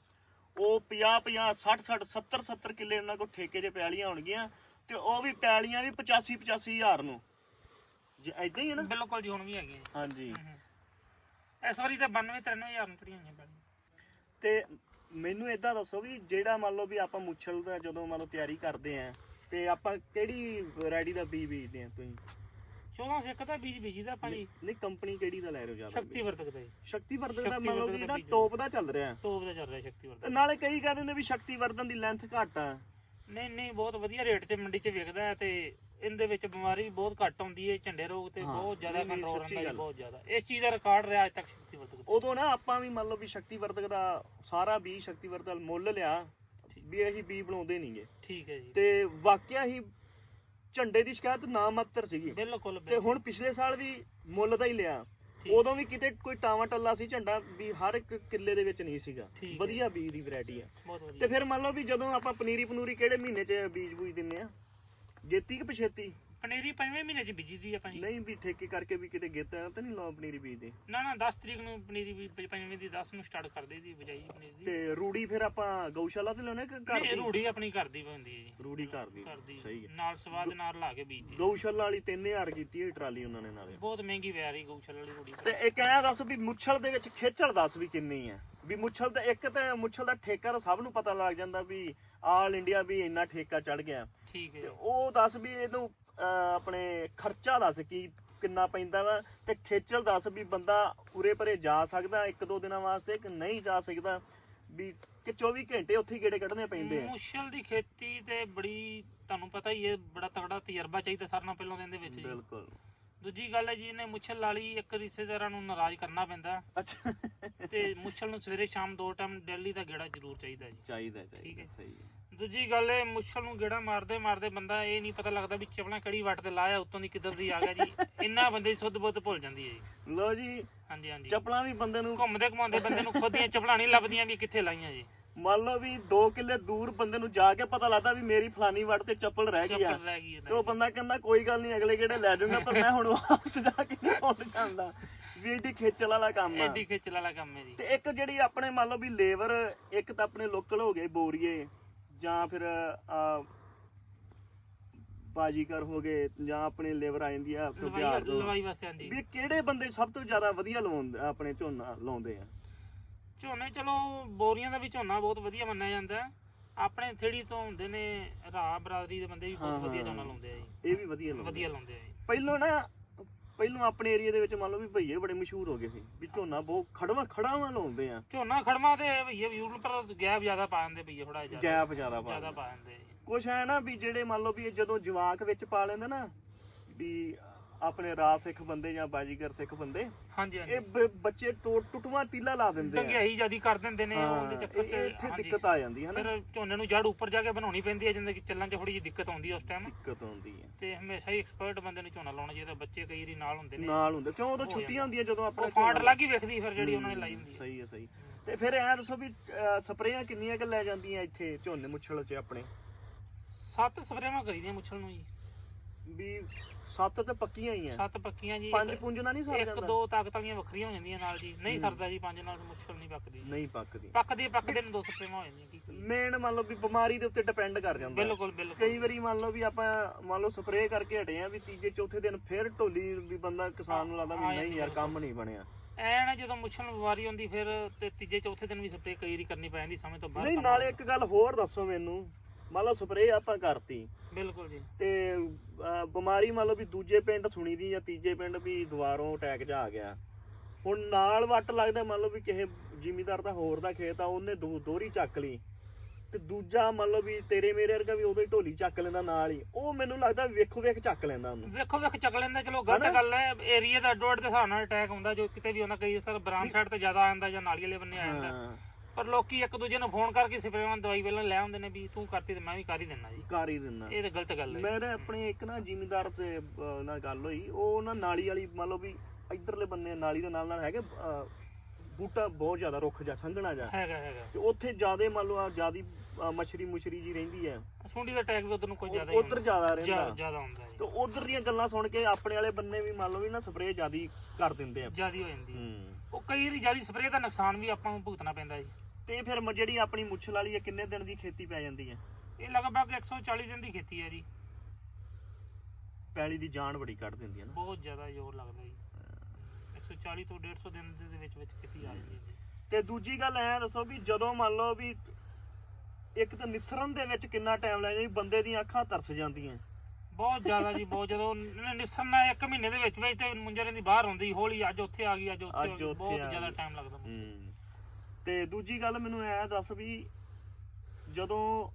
ਉਹ 50 50 60 60 70 70 ਕਿੱਲੇ ਉਹਨਾਂ ਕੋਲ ਠੇਕੇ 'ਚ ਪੈਲੀਆਂ ਹੋਣਗੀਆਂ ਤੇ ਉਹ ਵੀ ਪੈਲੀਆਂ ਵੀ 85 85 ਹਜ਼ਾਰ ਨੂੰ। ਜੇ ਐਦਾਂ ਹੀ ਹੈ ਨਾ? ਬਿਲਕੁਲ ਜੀ ਹੁਣ ਵੀ ਹੈਗੇ ਆ। ਹਾਂਜੀ। ਇਸ ਵਾਰੀ ਤਾਂ 92 93000 ਨੂੰ ਚੜੀਆਂ ਹੋਈਆਂ ਪੈਲੀਆਂ। ਤੇ ਮੈਨੂੰ ਇਦਾਂ ਦੱਸੋ ਵੀ ਜਿਹੜਾ ਮੰਨ ਲਓ ਵੀ ਆਪਾਂ ਮੁੱਛਲ ਦਾ ਜਦੋਂ ਮੰਨ ਲਓ ਤਿਆਰੀ ਕਰਦੇ ਆਂ ਤੇ ਆਪਾਂ ਕਿਹੜੀ ਵੈਰਾਈਟੀ ਦਾ ਬੀਜ ਬੀਜਦੇ ਆਂ ਤੁਸੀਂ? 14 ਸਿੱਖ ਦਾ ਬੀਜ ਬੀਜੀ ਦਾ ਆਪਾਂ ਜੀ। ਨਹੀਂ ਕੰਪਨੀ ਕਿਹੜੀ ਦਾ ਲੈ ਰਹੇ ਹੋ ਜ਼ਿਆਦਾ ਸ਼ਕਤੀ ਵਰਤਕ ਦਾ ਜੀ। ਸ਼ਕਤੀਵਰਧਨ ਦਾ ਸ਼ਕਤੀ ਮੰਨ ਲਓ ਵਰਧਨ ਕਿ ਦਾ ਨਾ ਬੀਜ ਟੋਪ ਦਾ ਚੱਲ ਰਿਹਾ। ਟੋਪ ਦਾ ਚੱਲ ਰਿਹਾ ਸ਼ਕਤੀ ਤੇ ਵਰਤਕ ਨਾਲੇ ਕਈ ਕਹਿੰਦੇ ਨੇ ਵੀ ਸ਼ਕਤੀਵਰਧਨ ਦੀ ਲੈਂਥ ਘੱਟ ਆ। ਨਹੀਂ ਨਹੀਂ ਬਹੁਤ ਵਧੀਆ ਰੇਟ ਤੇ ਮੰਡੀ 'ਚ ਵਿਕਦਾ ਹੈ ਤੇ ਇਹਦੇ ਵਿੱਚ ਬਿਮਾਰੀ ਵੀ ਬਹੁਤ ਘੱਟ ਆਉਂਦੀ ਹੈ ਝੰਡੇ ਰੋਗ ਤੇ ਹਾਂ, ਬਹੁਤ ਜ਼ਿਆਦਾ ਨਹੀਂ, ਨਹੀਂ, ਕੰਟਰੋਲ ਸੱਚੀ ਰਹਿੰਦਾ ਜੀ ਗੱਲ। ਬਹੁਤ ਜ਼ਿਆਦਾ। ਇਸ ਚੀਜ਼ ਦਾ ਰਿਕਾਰਡ ਰਿਹਾ ਅੱਜ ਤੱਕ ਸ਼ਕਤੀ ਵਰਤਕ ਦਾ। ਉਦੋਂ ਨਾ ਆਪਾਂ ਵੀ ਮੰਨ ਲਓ ਵੀ ਸ਼ਕਤੀਵਰਧਕ ਦਾ ਸਾਰਾ ਬੀਜ ਸ਼ਕਤੀਵਰਧਕ ਮੁੱਲ ਲਿਆ ਵੀ ਅਸੀਂ ਬੀਜ ਬਣਾਉਂਦੇ ਨਹੀਂਗੇ ਠੀਕ ਹੈ ਜੀ। ਤੇ ਵਾਕਿਆ ਹੀ ਝੰਡੇ ਦੀ ਸ਼ਿਕਾਇਤ ਨਾ ਮਾਤਰ ਸੀਗੀ। ਬਿਲਕੁਲ ਤੇ ਹੁਣ ਪਿਛਲੇ ਸਾਲ ਵੀ ਮੁੱਲ ਦਾ ਹੀ ਲਿਆ। ਉਦੋਂ ਵੀ ਕਿਤੇ ਕੋਈ ਟਾਵਾ ਟੱਲਾ ਸੀ ਝੰਡਾ ਵੀ ਹਰ ਇੱਕ ਕਿੱਲੇ ਦੇ ਵਿੱਚ ਨਹੀਂ ਸੀਗਾ। ਵਧੀਆ ਬੀਜ ਦੀ ਵੈਰਾਈਟੀ ਆ। ਤੇ ਫਿਰ ਮੰਨ ਲਓ ਵੀ ਜਦੋਂ ਆਪਾਂ ਪਨੀਰੀ ਪਨੂਰੀ ਕਿਹੜੇ ਮਹੀਨੇ 'ਚ ਬੀਜ ਬੂਜ ਦਿੰਨੇ ਆ? ਜੇਤੀ ਕਿ ਪਛੇਤੀ? ਪਨੀਰੀ ਪੰਜਵੇਂ ਮਹੀਨੇ 'ਚ ਬੀਜੀ ਦੀ ਆਪਾਂ ਜੀ ਨਹੀਂ ਵੀ ਠੇਕੇ ਕਰਕੇ ਵੀ ਕਿਤੇ ਗੇਤਾ ਤਾਂ ਨਹੀਂ ਲਾਉ ਪਨੀਰੀ ਬੀਜਦੇ? ਨਾ ਨਾ 10 ਤਰੀਕ ਨੂੰ ਪਨੀਰੀ ਵੀ ਪੰਜਵੇਂ ਦੀ 10 ਨੂੰ ਸਟਾਰਟ ਕਰ ਦੇਦੀ ਬਜਾਈ ਪਨੀਰੀ ਦੀ। ਤੇ ਰੂੜੀ ਫਿਰ ਆਪਾਂ ਗਊਸ਼ਾਲਾ ਤੇ ਲਾਉਣੇ ਕਿ ਘਰ ਨਹੀਂ ਰੂੜੀ ਆਪਣੀ ਘਰ ਦੀ ਹੁੰਦੀ ਹੈ ਜੀ। ਰੂੜੀ ਘਰ ਦੀ ਸਹੀ ਹੈ ਨਾਲ ਸਵਾਦ ਨਾਲ ਲਾ ਕੇ ਬੀਜਦੀ ਗਊਸ਼ਾਲਾ ਵਾਲੀ 3000 ਕੀਤੀ ਹੈ ਟਰਾਲੀ ਉਹਨਾਂ ਨੇ ਨਾਲੇ। ਬਹੁਤ ਮਹਿੰਗੀ ਵਿਆਰੀ ਗਊਸ਼ਾਲਾ ਵਾਲੀ ਰੂੜੀ ਤੇ ਇੱਕ ਐ ਦੱਸ ਵੀ ਮੁੱਛਲ ਦੇ ਵਿੱਚ ਖੇਚਲ ਦੱਸ ਵੀ ਕਿੰਨੀ ਹੈ ਵੀ ਮੁੱਛਲ ਦਾ ਇੱਕ ਤਾਂ ਮੁੱਛਲ ਦਾ ਠੇਕਾ ਤਾਂ ਸਭ ਨੂੰ ਪਤਾ ਲੱਗ ਜਾਂਦਾ ਵੀ ਆਲ ਇੰਡੀਆ ਵੀ ਇੰਨਾ ਠੇਕਾ ਚੜ ਗਿਆ। ਠੀਕ ਹੈ ਤੇ ਜੀ। ਉਹ ਦੱਸ ਵੀ ਇਹਨੂੰ ਆਪਣੇ ਖਰਚਾ ਦੱਸ ਕੀ ਕਿੰਨਾ ਪੈਂਦਾ ਵਾ ਤੇ ਖੇਚਲ ਦੱਸ ਵੀ ਬੰਦਾ ਉਰੇ ਪਰੇ ਜਾ ਸਕਦਾ ਇੱਕ ਦੋ ਦਿਨਾਂ ਵਾਸਤੇ ਕਿ ਨਹੀਂ ਜਾ ਸਕਦਾ ਵੀ ਕਿ 24 ਘੰਟੇ ਉੱਥੇ ਹੀ ਗੇੜੇ ਕੱਢਣੇ ਪੈਂਦੇ ਆ। ਮੁਸ਼ਲ ਦੀ ਖੇਤੀ ਤੇ ਬੜੀ ਤੁਹਾਨੂੰ ਪਤਾ ਹੀ ਹੈ ਬੜਾ ਤਗੜਾ ਤਜਰਬਾ ਚਾਹੀਦਾ ਸਾਰਿਆਂ ਨਾਲੋਂ ਪਹਿਲਾਂ ਦੇ ਵਿੱਚ ਜੀ। ਬਿਲਕੁਲ। ਦੂਜੀ ਗੱਲ ਹੈ ਜੀ ਇਹਨੇ ਮੁੱਛਲ ਲਾਲੀ ਇੱਕ ਰਿਸ਼ਤੇਦਾਰਾਂ ਨੂੰ ਨਾਰਾਜ਼ ਕਰਨਾ ਪੈਂਦਾ। ਅੱਛਾ। ਤੇ ਮੁੱਛਲ ਨੂੰ ਸਵੇਰੇ ਸ਼ਾਮ ਦੋ ਟਾਈਮ ਡੇਲੀ ਦਾ ਗੇੜਾ ਜ਼ਰੂਰ ਚਾਹੀਦਾ ਜੀ। ਚਾਹੀਦਾ ਚਾਹੀਦਾ ਹੈ। ਸਹੀ ਹੈ। ਦੂਜੀ ਗੱਲ ਹੈ ਮੁੱਛਲ ਨੂੰ ਗੇੜਾ ਮਾਰਦੇ ਮਾਰਦੇ ਬੰਦਾ ਇਹ ਨਹੀਂ ਪਤਾ ਲੱਗਦਾ ਵੀ ਚਪਲਾਂ ਕਿਹੜੀ ਵੱਟ ਤੇ ਲਾਇਆ ਉੱਤੋਂ ਦੀ ਕਿੱਧਰ ਦੀ ਆ ਗਿਆ ਜੀ। ਇੰਨਾ ਬੰਦੇ ਦੀ ਸੁੱਧ ਬੁੱਧ ਭੁੱਲ ਜਾਂਦੀ ਹੈ ਜੀ। ਲੋ ਜੀ ਹਾਂਜੀ ਹਾਂਜੀ। ਚੱਪਲਾਂ ਵੀ ਬੰਦੇ ਨੂੰ ਘੁੰਮਦੇ ਘੁਮਾਉਂਦੇ ਬੰਦੇ ਨੂੰ ਖੁਦ ਦੀਆਂ ਚਪਲਾਂ ਨਹੀਂ ਲੱਭਦੀਆਂ ਵੀ ਕਿੱਥੇ ਲਾਈਆਂ ਜੀ। ਮੰਨ ਲਓ ਵੀ 2 ਕਿੱਲੇ ਦੂਰ ਬੰਦੇ ਨੂੰ ਜਾ ਕੇ ਪਤਾ ਲੱਗਦਾ ਵੀ ਮੇਰੀ ਫਲਾਨੀ ਵੱਟ ਤੇ ਚੱਪਲ ਰਹਿ ਗਈ ਆ। ਚੱਪਲ ਰਹਿ ਗਈ ਤੇ ਉਹ ਬੰਦਾ ਕਹਿੰਦਾ ਕੋਈ ਗੱਲ ਨਹੀਂ ਅਗਲੇ ਕਿਹੜੇ ਲੈ ਜਾਊਂਗਾ ਪਰ ਮੈਂ ਹੁਣ ਵਾਪਸ ਜਾ ਕੇ ਨਹੀਂ ਪਹੁੰਚ ਜਾਂਦਾ। ਵੀ ਏਡੀ ਖੇਚਲ ਵਾਲਾ ਕੰਮ ਆ। ਐਡੀ ਖੇਚਲ ਵਾਲਾ ਕੰਮ ਹੈ ਜੀ। ਤੇ ਇੱਕ ਜਿਹੜੀ ਆਪਣੇ ਮੰਨ ਲਓ ਵੀ ਲੇਬਰ ਇੱਕ ਤਾਂ ਆਪਣੇ ਲੋਕਲ ਹੋ ਗਏ ਬੋਰੀਏ ਜਾਂ ਫਿਰ ਆ ਬਾਜੀਗਰ ਹੋ ਗਏ ਜਾਂ ਆਪਣੇ ਲੇਬਰ ਆ ਜਾਂਦੀ ਆ ਲਵਾਈ ਬਿਹਾਰ ਤੋਂ ਲਵਾਈ ਵਾਸਤੇ ਹਾਂਜੀ ਵੀ ਕਿਹੜੇ ਬੰਦੇ ਸਭ ਤੋਂ ਜ਼ਿਆਦਾ ਵਧੀਆ ਲਵਾਉਂਦੇ ਆਪਣੇ ਝੋਨਾ ਲਾਉਂਦੇ ਆ? ਝੋਨੇ ਚਲੋ ਬੋਰੀਆਂ ਦਾ ਵੀ ਝੋਨਾ ਬਹੁਤ ਵਧੀਆ ਮੰਨਿਆ ਜਾਂਦਾ। ਆਪਣੇ ਥੇੜੀ ਤੋਂ ਹੁੰਦੇ ਨੇ ਰਾ ਬਰਾਦਰੀ ਦੇ ਬੰਦੇ ਵੀ ਬਹੁਤ ਵਧੀਆ। ਝੋਨਾ ਲਾਉਂਦੇ ਆ ਜੀ। ਇਹ ਵੀ ਵਧੀਆ ਲਾਉਂਦੇ ਵਧੀਆ ਲਾਉਂਦੇ ਆ ਜੀ। ਪਹਿਲਾਂ ਨਾ ਪਹਿਲਾਂ ਆਪਣੇ ਏਰੀਆ ਦੇ ਵਿੱਚ ਮੰਨ ਲਓ ਵੀ ਭਈਏ ਬੜੇ ਮਸ਼ਹੂਰ ਹੋ ਗਏ ਸੀ ਵੀ ਝੋਨਾ ਬਹੁਤ ਖੜਵਾ ਖੜਾਵਾਂ ਲਾਉਂਦੇ ਆ। ਝੋਨਾ ਖੜਮਾ ਤੇ ਭਈਏ ਯੂਰਲ ਪਰ ਗੈਪ ਜ਼ਿਆਦਾ ਪਾ ਦਿੰਦੇ ਭਈਏ ਥੋੜਾ ਜ਼ਿਆਦਾ ਗੈਪ ਜ਼ਿਆਦਾ ਪਾ ਜ਼ਿਆਦਾ ਦਿੰਦੇ। ਪਾ ਦਿੰਦੇ। ਜੀ ਕੁਛ ਹੈ ਨਾ ਵੀ ਜਿਹੜੇ ਮੰਨ ਲਓ ਵੀ ਇਹ ਜਦੋਂ ਜਵਾਕ ਵਿੱਚ ਪਾ ਲੈਂਦੇ ਨਾ ਵੀ ਆਪਣੇ ਰਾਸ ਸਿੱਖ ਬੰਦੇ ਜਾਂ ਬਾਜੀਗਰ ਸਿੱਖ ਬੰਦੇ ਹਾਂਜੀ ਹਾਂਜੀ। ਇਹ ਬ- ਬੱਚੇ ਟੋ- ਟੁੱਟਵਾਂ ਤੀਲਾ ਲਾ ਦਿੰਦੇ ਆ। ਡੰਗਿਆਈ ਜਿਆਦੀ ਕਰ ਦਿੰਦੇ ਨੇ ਹਾਂ, ਉਹਦੇ ਚੱਕਰ ਇਹ- ਚ ਇੱਥੇ ਹਾਂਜੀ। ਦਿੱਕਤ ਆ ਜਾਂਦੀ ਹੈ ਨਾ। ਫਿਰ ਝੋਨੇ ਨੂੰ ਜੜ ਉੱਪਰ ਜਾ ਕੇ ਬਣਾਉਣੀ ਪੈਂਦੀ ਹੈ ਜਿੰਦੇ ਕਿ ਚੱਲਣ 'ਚ ਥੋੜੀ ਜਿਹੀ ਦਿੱਕਤ ਆਉਂਦੀ ਹੈ ਉਸ ਟਾਈਮ ਦਿੱਕਤ ਆਉਂਦੀ ਹੈ। ਤੇ ਹਮੇਸ਼ਾ ਹੀ ਐਕਸਪਰਟ ਬੰਦੇ ਨੂੰ ਝੋਨਾ ਲਾਉਣਾ ਚਾਹੀਦਾ ਬੱਚੇ ਕਈ ਵਾਰੀ ਨਾਲ ਹੁੰਦੇ ਨੇ। ਨਾਲ ਹੁੰਦੇ ਕਿਉਂ? ਉਦੋਂ ਹੋ ਛੁੱਟੀਆਂ। ਹੁੰਦੀਆਂ ਜਦੋਂ ਆਪਣੇ ਉਹ ਫਾਂਟ ਲੱਗ ਹੀ ਵੇਖਦੀ ਫਿਰ ਜਿਹੜੀ ਉਹਨਾਂ ਨੇ ਲਾਈ ਹੁੰਦੀ ਹੈ। ਸਹੀ ਹੈ ਸਹੀ। ਤੇ ਫਿਰ ਐ ਦੱਸੋ ਵੀ ਅਹ, ਸਪਰੇਆਂ ਕਿੰਨੀਆਂ ਕੁ ਲੈ ਜਾਂਦੀਆਂ ਇੱਥੇ ਝੋਨੇ ਮੁੱਛਲ 'ਚ ਆਪਣੇ? ਸੱਤ ਸਪਰੇਵਾਂ ਕਰੀਦੀਆਂ ਮੁੱਛਲ ਨੂੰ ਜੀ। ਵੀ ਸੱਤ ਤੇ ਪੱਕੀਆਂ ਹੀ ਆ। ਸੱਤ ਪੱਕੀਆਂ ਜੀ ਪੰਜ ਇੱਕ- ਪੁੰਜ ਨਾਲ ਨਹੀਂ ਸਰ ਇੱਕ ਜਾਂਦਾ। ਦੋ ਤਾਕਤ ਵਾਲੀਆਂ ਵੱਖਰੀਆਂ ਹੋ ਜਾਂਦੀਆਂ ਨਾਲ ਜੀ। ਨਹੀਂ। ਸਰਦਾ ਜੀ ਪੰਜ ਨਾਲ ਮੁਸ਼ਕਲ ਨਹੀਂ ਪੱਕਦੀ। ਨਹੀਂ ਪੱਕਦੀ। ਪੱਕਦੀ ਪੱਕਦੇ ਨੂੰ ਦੋ ਸਪਰੇਵਾਂ ਹੋ ਜਾਂਦੀਆਂ ਕੀ ਕਰੀਏ। ਮੇਨ ਮੰਨ ਲਓ ਵੀ ਬਿਮਾਰੀ ਦੇ ਉੱਤੇ ਡਿਪੈਂਡ ਕਰ ਜਾਂਦਾ। ਬਿਲਕੁਲ ਬਿਲਕੁਲ। ਕਈ ਵਾਰੀ ਮੰਨ ਲਓ ਵੀ ਆਪਾਂ ਮੰਨ ਲਓ ਸਪਰੇਅ ਕਰਕੇ ਹਟੇ ਆ ਵੀ ਤੀਜੇ ਚੌਥੇ ਦਿਨ ਫਿਰ ਢੋਲੀ ਵੀ ਬੰਦਾ ਕਿਸਾਨ ਨੂੰ ਲੱਗਦਾ ਵੀ ਨਹੀਂ ਯਾਰ। ਕੰਮ ਨਹੀਂ ਬਣਿਆ। ਐ ਨਾ ਜਦੋਂ ਮੁਸ਼ਕਲ ਬਿਮਾਰੀ ਹੁੰਦੀ ਫਿਰ ਤੇ ਤੀਜੇ ਚੌਥੇ ਦਿਨ ਵੀ ਸਪਰੇਅ ਕਈ ਵਾਰੀ ਕਰਨੀ ਪੈ ਜਾਂਦੀ ਸਮੇਂ ਤੋਂ ਬਾਅਦ ਨਹੀਂ ਕੰਮ ਨਾਲੇ ਇੱਕ ਗੱਲ ਹੋਰ ਦੱਸੋ ਮੈਨੂੰ। ਮੰਨ ਲਓ ਸਪਰੇਅ ਆਪਾਂ ਕਰਤੀ। ਬਿਲਕੁਲ ਜੀ। ਤੇ ਅਹ, ਬਿਮਾਰੀ ਮੰਨ ਲਓ ਵੀ ਦੂਜੇ ਪਿੰਡ ਸੁਣੀ ਦੀ ਜਾਂ ਤੀਜੇ ਪਿੰਡ ਵੀ ਦੁਬਾਰੋਂ ਅਟੈਕ ਜਾ ਆ ਗਿਆ। ਹੁਣ ਨਾਲ ਵੱਟ ਲੱਗਦਾ ਮੰਨ ਲਓ ਵੀ ਕਿਸੇ ਜ਼ਿਮੀਦਾਰ ਦਾ ਹੋਰ ਦਾ ਖੇਤ ਆ ਉਹਨੇ ਦੋ ਦੋਹਰੀ ਚੱਕ ਲਈ। ਤੇ ਦੂਜਾ ਮੰਨ ਲਓ ਵੀ ਤੇਰੇ ਮੇਰੇ ਵਰਗਾ ਵੀ ਉਦੋਂ ਹੀ ਢੋਲੀ ਚੱਕ ਲੈਂਦਾ ਨਾਲ ਹੀ। ਉਹ ਮੈਨੂੰ ਲੱਗਦਾ ਵੇਖੋ ਵੇਖ ਚੱਕ ਲੈਂਦਾ ਉਹਨੂੰ। ਵੇਖੋ ਵੇਖ ਚੱਕ ਲੈਂਦਾ ਚਲੋ ਗਲਤ ਹਨਾ? ਗੱਲ ਹੈ ਏਰੀਆ ਦਾ ਅੱਡੋ ਅੱਡ ਦੇ ਹਿਸਾਬ ਨਾਲ ਅਟੈਕ ਹੁੰਦਾ ਜੋ ਕਿਤੇ ਵੀ ਉਹਨਾਂ ਕਈ ਸਰ ਬਰਾਮ ਸਾਈਡ ਤੇ ਜ਼ਿਆਦਾ ਆ ਜਾਂਦਾ ਜਾਂ ਨਾਲੀ ਵਾਲੇ ਬੰਨੇ ਆ ਜਾਂਦਾ। ਹਾਂ। ਪਰ ਲੋਕੀ ਇੱਕ ਦੂਜੇ ਨੂੰ ਫੋਨ ਕਰਕੇ ਸਪਰੇਵਾਂ ਦਵਾਈ ਪਹਿਲਾਂ ਲੈ ਆਉਂਦੇ ਨੇ ਵੀ ਤੂੰ ਕਰਤੀ ਤੇ ਮੈਂ ਵੀ ਕਰ ਹੀ ਦਿੰਦਾ ਜੀ। ਕਰ ਹੀ ਦਿੰਦਾ ਇਹ ਤਾਂ ਗਲਤ ਗੱਲ ਹੈ ਮੇਰੇ ਆਪਣੇ ਇੱਕ ਨਾ ਜ਼ਿਮੀਦਾਰ ਤੇ ਅਹ, ਨਾਲ ਗੱਲ ਹੋਈ। ਉਹ ਨਾ ਨਾਲੀ ਵਾਲੀ ਮੰਨ ਲਓ ਵੀ ਇਧਰਲੇ ਬੰਨੇ ਨਾਲੀ ਦੇ ਨਾਲ ਨਾਲ ਹੈਗੇ ਅਹ, ਬੂਟਾ ਬਹੁਤ ਜ਼ਿਆਦਾ ਰੁੱਖ ਜਾ ਸੰਘਣਾ ਜਾ। ਹੈਗਾ ਹੈਗਾ। ਤੇ ਉੱਥੇ ਜਿਆਦੇ ਮੰਨ ਲਓ ਜਿਆਦੀ ਮਛਰੀ ਮੁਛਰੀ ਜੀ ਰਹਿੰਦੀ ਹੈ ਸੁੰਡੀ ਦਾ ਅਟੈਕ ਵੀ ਉਧਰ ਨੂੰ ਕੋਈ ਜ਼ਿਆਦਾ ਉਧਰ ਜ਼ਿਆਦਾ ਰਹਿੰਦਾ। ਜ਼ਿਆਦਾ ਹੁੰਦਾ ਤੇ ਉਧਰ ਦੀਆਂ ਗੱਲਾਂ ਸੁਣ ਕੇ ਆਪਣੇ ਵਾਲੇ ਬੰਨੇ ਵੀ ਮੰਨ ਲਓ ਵੀ ਨਾ ਸਪਰੇਅ ਜਿਆਦੀ ਕਰ ਦਿੰਦੇ ਆ। ਜ਼ਿਆਦਾ ਹੋ ਜਾਂਦੀ ਹੈ। ਉਹ ਕਈ ਵਾਰੀ ਜ਼ਿਆਦਾ ਸਪਰੇਅ ਦਾ ਨੁਕਸਾਨ ਵੀ ਆਪਾਂ ਨੂੰ ਭੁਗਤਣਾ ਪੈਂਦਾ ਜੀ। ਤੇ ਫਿਰ ਜਿਹੜੀ ਆਪਣੀ ਮੁੱਛਲ ਵਾਲੀ ਹੈ ਕਿੰਨੇ ਦਿਨ ਦੀ ਖੇਤੀ ਪੈ ਜਾਂਦੀ ਹੈ ਇਹ ਲਗਭਗ 140 ਦਿਨ ਦੀ ਖੇਤੀ ਹੈ ਜੀ। ਪੈਲੀ ਦੀ ਜਾਨ ਬੜੀ ਕੱਢ ਦਿੰਦੀ ਹੈ ਨਾ। ਬਹੁਤ ਜ਼ਿਆਦਾ ਜ਼ੋਰ ਲੱਗਦਾ ਜੀ। 140 ਤੋਂ 150 ਦਿਨ ਦੇ ਵਿੱਚ ਵਿੱਚ ਖੇਤੀ ਆ ਜਾਂਦੀ ਹੈ ਤੇ ਦੂਜੀ ਗੱਲ ਐ ਦੱਸੋ ਵੀ ਜਦੋਂ ਮੰਨ ਲਓ ਵੀ ਇੱਕ ਤਾਂ ਨਿਸਰਨ ਦੇ ਵਿੱਚ ਕਿੰਨਾ ਟਾਈਮ ਲੱਗ ਜਾਂਦਾ ਬੰਦੇ ਦੀਆਂ ਅੱਖਾਂ ਤਰਸ ਜਾਂਦੀਆਂ। ਬਹੁਤ ਜ਼ਿਆਦਾ ਜੀ ਬਹੁਤ ਜਦੋਂ ਨਿਸਰਨਾ ਇੱਕ ਮਹੀਨੇ ਦੇ ਵਿੱਚ ਵਿੱਚ ਤੇ ਮੁੰਜਰੇ ਦੀ ਬਾਹਰ ਹੁੰਦੀ ਹੌਲੀ ਅੱਜ ਉੱਥੇ ਆ ਗਈ ਅੱਜ ਉੱਥੇ ਆ ਗਈ ਬਹੁਤ ਜ਼ਿਆਦਾ। ਟਾਈਮ ਲੱਗਦਾ ਹੂੰ। ਤੇ ਦੂਜੀ ਗੱਲ ਮੈਨੂੰ ਐ ਦੱਸ ਵੀ ਜਦੋਂ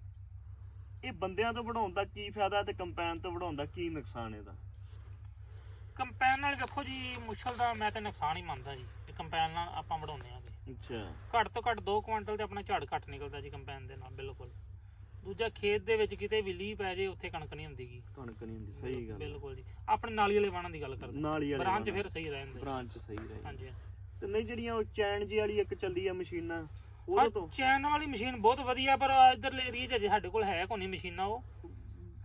ਇਹ ਬੰਦਿਆਂ ਤੋਂ ਬਣਾਉਣ ਦਾ ਕੀ ਫਾਇਦਾ ਤੇ ਕੰਪੈਨ ਤੋਂ ਦਾ ਕੀ ਨੁਕਸਾਨ ਇਹਦਾ? ਕੰਪੈਨ ਨਾਲ ਵੇਖੋ ਜੀ ਮੁਸ਼ਕਲ ਦਾ ਮੈਂ ਤਾਂ ਨੁਕਸਾਨ ਹੀ ਮੰਨਦਾ ਜੀ ਕਿ ਕੰਪੈਨ ਨਾਲ ਆਪਾਂ ਵਢਾਉਂਦੇ ਆ ਜੀ। ਅੱਛਾ। ਘੱਟ ਤੋਂ ਘੱਟ 2 ਕੁਇੰਟਲ ਤੇ ਆਪਣਾ ਝਾੜ ਘੱਟ ਨਿਕਲਦਾ ਜੀ ਕੰਪੈਨ ਦੇ ਨਾਲ ਬਿਲਕੁਲ। ਦੂਜਾ ਖੇਤ ਦੇ ਵਿੱਚ ਕਿਤੇ ਵੀ ਲੀਹ ਪੈ ਜੇ ਉੱਥੇ ਕਣਕ ਨਹੀਂ ਹੁੰਦੀਗੀ ਕਣਕ ਨਹੀਂ ਹੁੰਦੀ ਸਹੀ ਗੱਲ ਬਿਲਕੁਲ ਜੀ। ਆਪਣੇ ਨਾਲੀ ਵਾਲੇ ਵਾਹਣਾਂ ਦੀ ਗੱਲ ਕਰਦੇ ਨਾਲੀ ਵਾਲੀ ਬ੍ਰਾਂਚ ਫਿਰ ਸਹੀ ਰਹਿੰਦੇ ਬ੍ਰਾਂਚ ਸਹੀ ਰਹੇ ਹਾਂਜੀ। ਤੇ ਨਹੀਂ ਜਿਹੜੀਆਂ ਉਹ ਚੈਨ ਜੀ ਵਾਲੀ ਇੱਕ ਚੱਲੀ ਆ ਮਸ਼ੀਨਾਂ ਹਾਂ ਉਹਦੇ ਤੋਂ? ਚੈਨ ਵਾਲੀ ਮਸ਼ੀਨ ਬਹੁਤ ਵਧੀਆ ਪਰ ਇਧਰਲੇ ਏਰੀਆ 'ਚ ਸਾਡੇ ਕੋਲ ਹੈ ਕੋਈ ਨਹੀਂ ਮਸ਼ੀਨਾਂ ਉਹ?